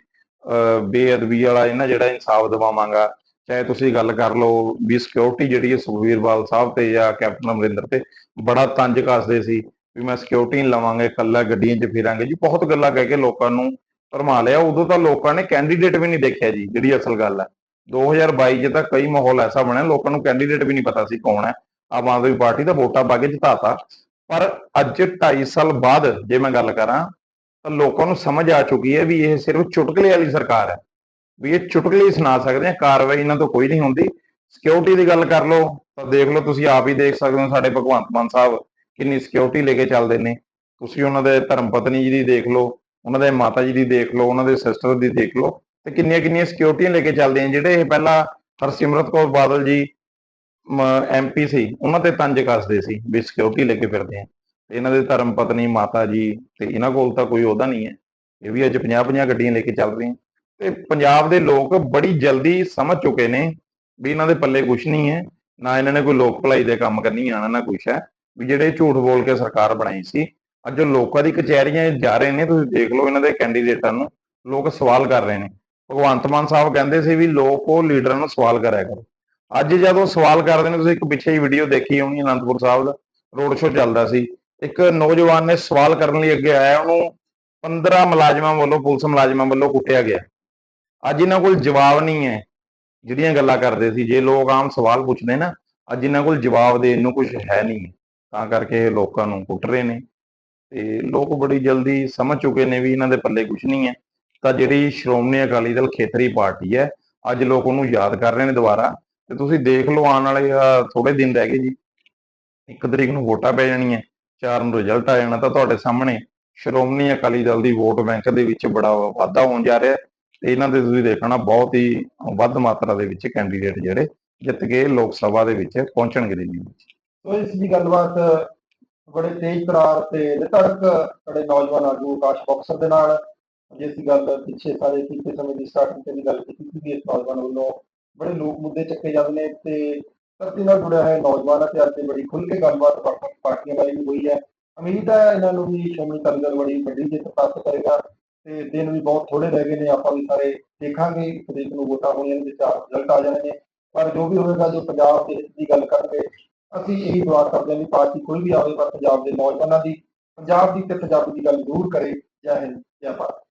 ਬੇਅਦਬੀ ਵਾਲਾ ਇਹਨਾਂ ਜਿਹੜਾ ਇਨਸਾਫ ਦਿਵਾਵਾਂਗਾ ਚਾਹੇ ਤੁਸੀਂ ਗੱਲ ਕਰ ਲਓ ਵੀ ਸਿਕਿਉਰਿਟੀ ਜਿਹੜੀ ਹੈ ਸੁਖਵੀਰ ਬਾਲ ਸਾਹਿਬ ਤੇ ਜਾਂ ਕੈਪਟਨ ਅਮਰਿੰਦਰ ਤੇ ਬੜਾ ਤੰਜ ਕੱਸਦੇ ਸੀ ਵੀ ਮੈਂ ਸਿਕਿਉਰਿਟੀ ਲਵਾਂਗੇ ਲਵਾਂਗਾ, ਇਕੱਲਾ ਗੱਡੀਆਂ 'ਚ ਫਿਰਾਂਗੇ ਜੀ। ਬਹੁਤ ਗੱਲਾਂ ਕਹਿ ਕੇ ਲੋਕਾਂ ਨੂੰ ਭਰਮਾ ਲਿਆ। ਉਦੋਂ ਤਾਂ ਲੋਕਾਂ ਨੇ ਕੈਂਡੀਡੇਟ ਵੀ ਨਹੀਂ ਦੇਖਿਆ ਜੀ, ਜਿਹੜੀ ਅਸਲ ਗੱਲ ਹੈ। 2022 ਚ ਤਾਂ ਕਈ ਮਾਹੌਲ ਐਸਾ ਬਣਿਆ, ਲੋਕਾਂ ਨੂੰ ਕੈਂਡੀਡੇਟ ਵੀ ਨਹੀਂ ਪਤਾ ਸੀ ਕੌਣ ਹੈ। ਆਮ ਆਦਮੀ ਪਾਰਟੀ ਦਾ ਵੋਟਾਂ ਪਾ ਕੇ ਜਿਤਾਤਾ। ਪਰ ਅੱਜ 2.5 ਸਾਲ ਬਾਅਦ ਜੇ ਮੈਂ ਗੱਲ ਕਰਾਂ, ਤਾਂ ਲੋਕਾਂ ਨੂੰ ਸਮਝ ਆ ਚੁੱਕੀ ਹੈ ਵੀ ਇਹ ਸਿਰਫ ਚੁਟਕਲੇ ਵਾਲੀ ਸਰਕਾਰ ਹੈ। ਵੀ ਇਹ ਚੁਟਕਲੇ ਸੁਣਾ ਸਕਦੇ ਆ, ਕਾਰਵਾਈ ਇਹਨਾਂ ਤੋਂ ਕੋਈ ਨਹੀਂ ਹੁੰਦੀ। ਸਿਕਿਉਰਿਟੀ ਦੀ ਗੱਲ ਕਰ ਲਓ, ਤਾਂ ਦੇਖ ਲਓ ਤੁਸੀਂ ਆਪ ਹੀ ਦੇਖ ਸਕਦੇ ਹੋ ਸਾਡੇ ਭਗਵੰਤ ਮਾਨ ਸਾਹਿਬ ਕਿੰਨੀ ਸਿਕਿਉਰਿਟੀ ਲੈ ਕੇ ਚੱਲਦੇ ਨੇ। ਤੁਸੀਂ ਉਹਨਾਂ ਦੇ ਧਰਮ ਪਤਨੀ ਜੀ ਦੀ ਦੇਖ ਲਓ, ਉਹਨਾਂ ਦੇ ਮਾਤਾ ਜੀ ਦੀ ਦੇਖ ਲਓ, ਉਹਨਾਂ ਦੇ ਸਿਸਟਰ ਦੀ ਦੇਖ ਲਓ, ਤੇ ਕਿੰਨੀਆਂ ਕਿੰਨੀਆਂ ਸਿਕਿਉਰਿਟੀਆਂ ਲੈ ਕੇ ਚੱਲਦੇ ਆ। ਜਿਹੜੇ ਇਹ ਪਹਿਲਾਂ ਹਰਸਿਮਰਤ ਕੌਰ ਬਾਦਲ ਜੀ ਐਮਪੀ ਸੀ, ਉਹਨਾਂ ਤੇ ਤੰਜ ਕੱਸਦੇ ਸੀ ਵੀ ਸਿਕਿਉਰਿਟੀ ਲੈ ਕੇ ਫਿਰਦੇ ਆ। ਇਹਨਾਂ ਦੇ ਧਰਮ ਪਤਨੀ, ਮਾਤਾ ਜੀ ਤੇ ਇਹਨਾਂ ਕੋਲ ਤਾਂ ਕੋਈ ਉਹਦਾ ਨਹੀਂ ਹੈ। ਇਹ ਵੀ ਅੱਜ 50 50 ਗੱਡੀਆਂ ਲੈ ਕੇ ਚੱਲ ਰਹੀਆਂ। ਤੇ ਪੰਜਾਬ ਦੇ ਲੋਕ ਬੜੀ ਜਲਦੀ ਸਮਝ ਚੁੱਕੇ ਨੇ ਵੀ ਇਹਨਾਂ ਦੇ ਪੱਲੇ ਕੁਝ ਨਹੀਂ ਹੈ, ਨਾ ਇਹਨਾਂ ਨੇ ਕੋਈ ਲੋਕ ਭਲਾਈ ਦੇ ਕੰਮ ਕਰਨੀ ਆਣਾ ਨਾ ਕੁਛ ਹੈ। ਵੀ ਜਿਹੜੇ ਝੂਠ ਬੋਲ ਕੇ ਸਰਕਾਰ ਬਣਾਈ ਸੀ, ਅੱਜ ਉਹ ਲੋਕਾਂ ਦੀ ਕਚਹਿਰੀਆਂ ਜਾ ਰਹੇ ਨੇ, ਤੁਸੀਂ ਦੇਖ ਲਓ ਇਹਨਾਂ ਦੇ ਕੈਂਡੀਡੇਟਾਂ ਨੂੰ, ਲੋਕ ਸਵਾਲ ਕਰ ਰਹੇ ਨੇ। ਭਗਵੰਤ ਮਾਨ ਸਾਹਿਬ ਕਹਿੰਦੇ ਸੀ ਵੀ ਲੋਕ ਉਹ ਲੀਡਰਾਂ ਨੂੰ ਸਵਾਲ ਕਰਿਆ ਕਰੋ। ਅੱਜ ਜਦੋਂ ਸਵਾਲ ਕਰਦੇ ਨੇ, ਤੁਸੀਂ ਇੱਕ ਪਿੱਛੇ ਹੀ ਵੀਡੀਓ ਦੇਖੀ ਹੋਣੀ ਅਨੰਦਪੁਰ ਸਾਹਿਬ ਦਾ ਰੋਡ ਸ਼ੋਅ ਚੱਲਦਾ ਸੀ। ਇੱਕ ਨੌਜਵਾਨ ਨੇ ਸਵਾਲ ਕਰਨ ਲਈ ਅੱਗੇ ਆਇਆ, ਉਹਨੂੰ 15 ਮੁਲਾਜ਼ਮਾਂ ਵੱਲੋਂ, ਪੁਲਿਸ ਮੁਲਾਜ਼ਮਾਂ ਵੱਲੋਂ ਕੁੱਟਿਆ ਗਿਆ। ਅੱਜ ਇਹਨਾਂ ਕੋਲ ਜਵਾਬ ਨਹੀਂ ਹੈ, ਜਿਹੜੀਆਂ ਗੱਲਾਂ ਕਰਦੇ ਸੀ, ਜੇ ਲੋਕ ਆਮ ਸਵਾਲ ਪੁੱਛਦੇ ਨਾ, ਅੱਜ ਇਹਨਾਂ ਕੋਲ ਜਵਾਬ ਦੇਣ ਨੂੰ ਕੁਝ ਹੈ ਨਹੀਂ ਤਾਂ ਕਰਕੇ ਇਹ ਲੋਕਾਂ ਨੂੰ ਕੁੱਟ ਰਹੇ ਨੇ ਤੇ ਲੋਕ ਬੜੀ ਜਲਦੀ ਸਮਝ ਚੁੱਕੇ ਨੇ ਵੀ ਇਹਨਾਂ ਦੇ ਪੱਲੇ ਕੁਝ ਨਹੀਂ ਹੈ। ਤਾਂ ਜਿਹੜੀ ਸ਼੍ਰੋਮਣੀ ਅਕਾਲੀ ਦਲ ਖੇਤਰੀ ਪਾਰਟੀ ਹੈ, ਅੱਜ ਲੋਕ ਉਹਨੂੰ ਯਾਦ ਕਰ ਰਹੇ ਨੇ ਦੁਬਾਰਾ। ਤੇ ਤੁਸੀਂ ਦੇਖ ਲਓ, ਆਉਣ ਵਾਲੇ ਥੋੜੇ ਦਿਨ ਰਹਿ ਗਏ ਜੀ। ਇੱਕ ਤਰੀਕ ਨੂੰ ਵੋਟਾਂ ਪੈ ਜਾਣੀਆਂ, ਚਾਰ ਨੂੰ ਰਿਜ਼ਲਟ ਆ ਜਾਣਾ ਤਾਂ ਤੁਹਾਡੇ ਸਾਹਮਣੇ ਸ਼੍ਰੋਮਣੀ ਅਕਾਲੀ ਦਲ ਦੀ ਵੋਟ ਬੈਂਕ ਦੇ ਵਿੱਚ ਬੜਾ ਵਾਧਾ ਹੋਣ ਜਾ ਰਿਹਾ। ਹੈ ਇਹਨਾਂ ਦੇ ਤੁਸੀਂ ਦੇਖਣਾ ਬਹੁਤ ਹੀ ਵੱਧ ਮਾਤਰਾ ਦੇ ਵਿੱਚ ਕੈਂਡੀਡੇਟ ਜਿਹੜੇ ਜਿੱਤ ਕੇ ਲੋਕ ਸਭਾ ਦੇ ਵਿੱਚ ਪਹੁੰਚਣਗੇ ਦਿੱਲੀ ਵਿੱਚ। ਸੋ ਇਸ ਦੀ ਗੱਲਬਾਤ ਬੜੇ ਤੇਜ਼ ਤਰਾਰ ਤੇ ਨਿਤੜਕ ਸਾਡੇ ਨੌਜਵਾਨ ਆਗੂ ਆਕਾਸ਼ ਬਾਕਸਰ ਦੇ ਨਾਲ ਜੇ ਗੱਲ ਪਿੱਛੇ ਸਾਰੇ ਕੀਤੇ ਸਮੇਂ ਦੀ ਸਟਾਰਟਿੰਗ ਤੇ ਵੀ ਗੱਲ ਕੀਤੀ ਸੀ ਇਸ ਨੌਜਵਾਨ ਵੱਲੋਂ ਬੜੇ ਲੋਕ ਮੁੱਦੇ ਚੱਕੇ ਜਾਂਦੇ ਨੇ ਤੇ ਧਰਤੀ ਨਾਲ ਜੁੜਿਆ ਹੈ ਨੌਜਵਾਨ ਤੇ ਅੱਜ ਬੜੀ ਖੁੱਲ ਕੇ ਗੱਲਬਾਤ ਵੱਖ ਵੱਖ ਪਾਰਟੀਆਂ ਬਾਰੇ ਵੀ ਹੋਈ ਹੈ। ਉਮੀਦ ਹੈ ਇਹਨਾਂ ਨੂੰ ਵੀ ਸ਼੍ਰੋਮਣੀ ਅਕਾਲੀ ਬੜੀ ਵੱਡੀ ਜਿੱਤ ਪ੍ਰਾਪਤ ਕਰੇਗਾ। ਤੇ ਦਿਨ ਵੀ ਬਹੁਤ ਥੋੜੇ ਰਹਿ ਗਏ ਨੇ, ਆਪਾਂ ਵੀ ਸਾਰੇ ਦੇਖਾਂਗੇ, ਇੱਕ ਤਰੀਕ ਨੂੰ ਵੋਟਾਂ ਹੋਣੀਆਂ ਨੇ ਚਾਰ ਰਿਜ਼ਲਟ ਆ ਜਾਣੇ ਨੇ। ਪਰ ਜੋ ਵੀ ਹੋਵੇਗਾ, ਜੋ ਪੰਜਾਬ ਦੇ ਦੀ ਗੱਲ ਕਰਕੇ, ਅਸੀਂ ਇਹੀ ਦੁਆ ਕਰਦੇ ਹਾਂ ਵੀ ਪਾਰਟੀ ਕੋਈ ਵੀ ਆਵੇ, ਪਰ ਪੰਜਾਬ ਦੇ ਨੌਜਵਾਨਾਂ ਦੀ, ਪੰਜਾਬ ਦੀ ਤੇ ਪੰਜਾਬੀ ਦੀ ਗੱਲ ਜ਼ਰੂਰ ਕਰੇ, ਜੈ ਹਿੰਦ, ਜੈ ਭਾਰਤ।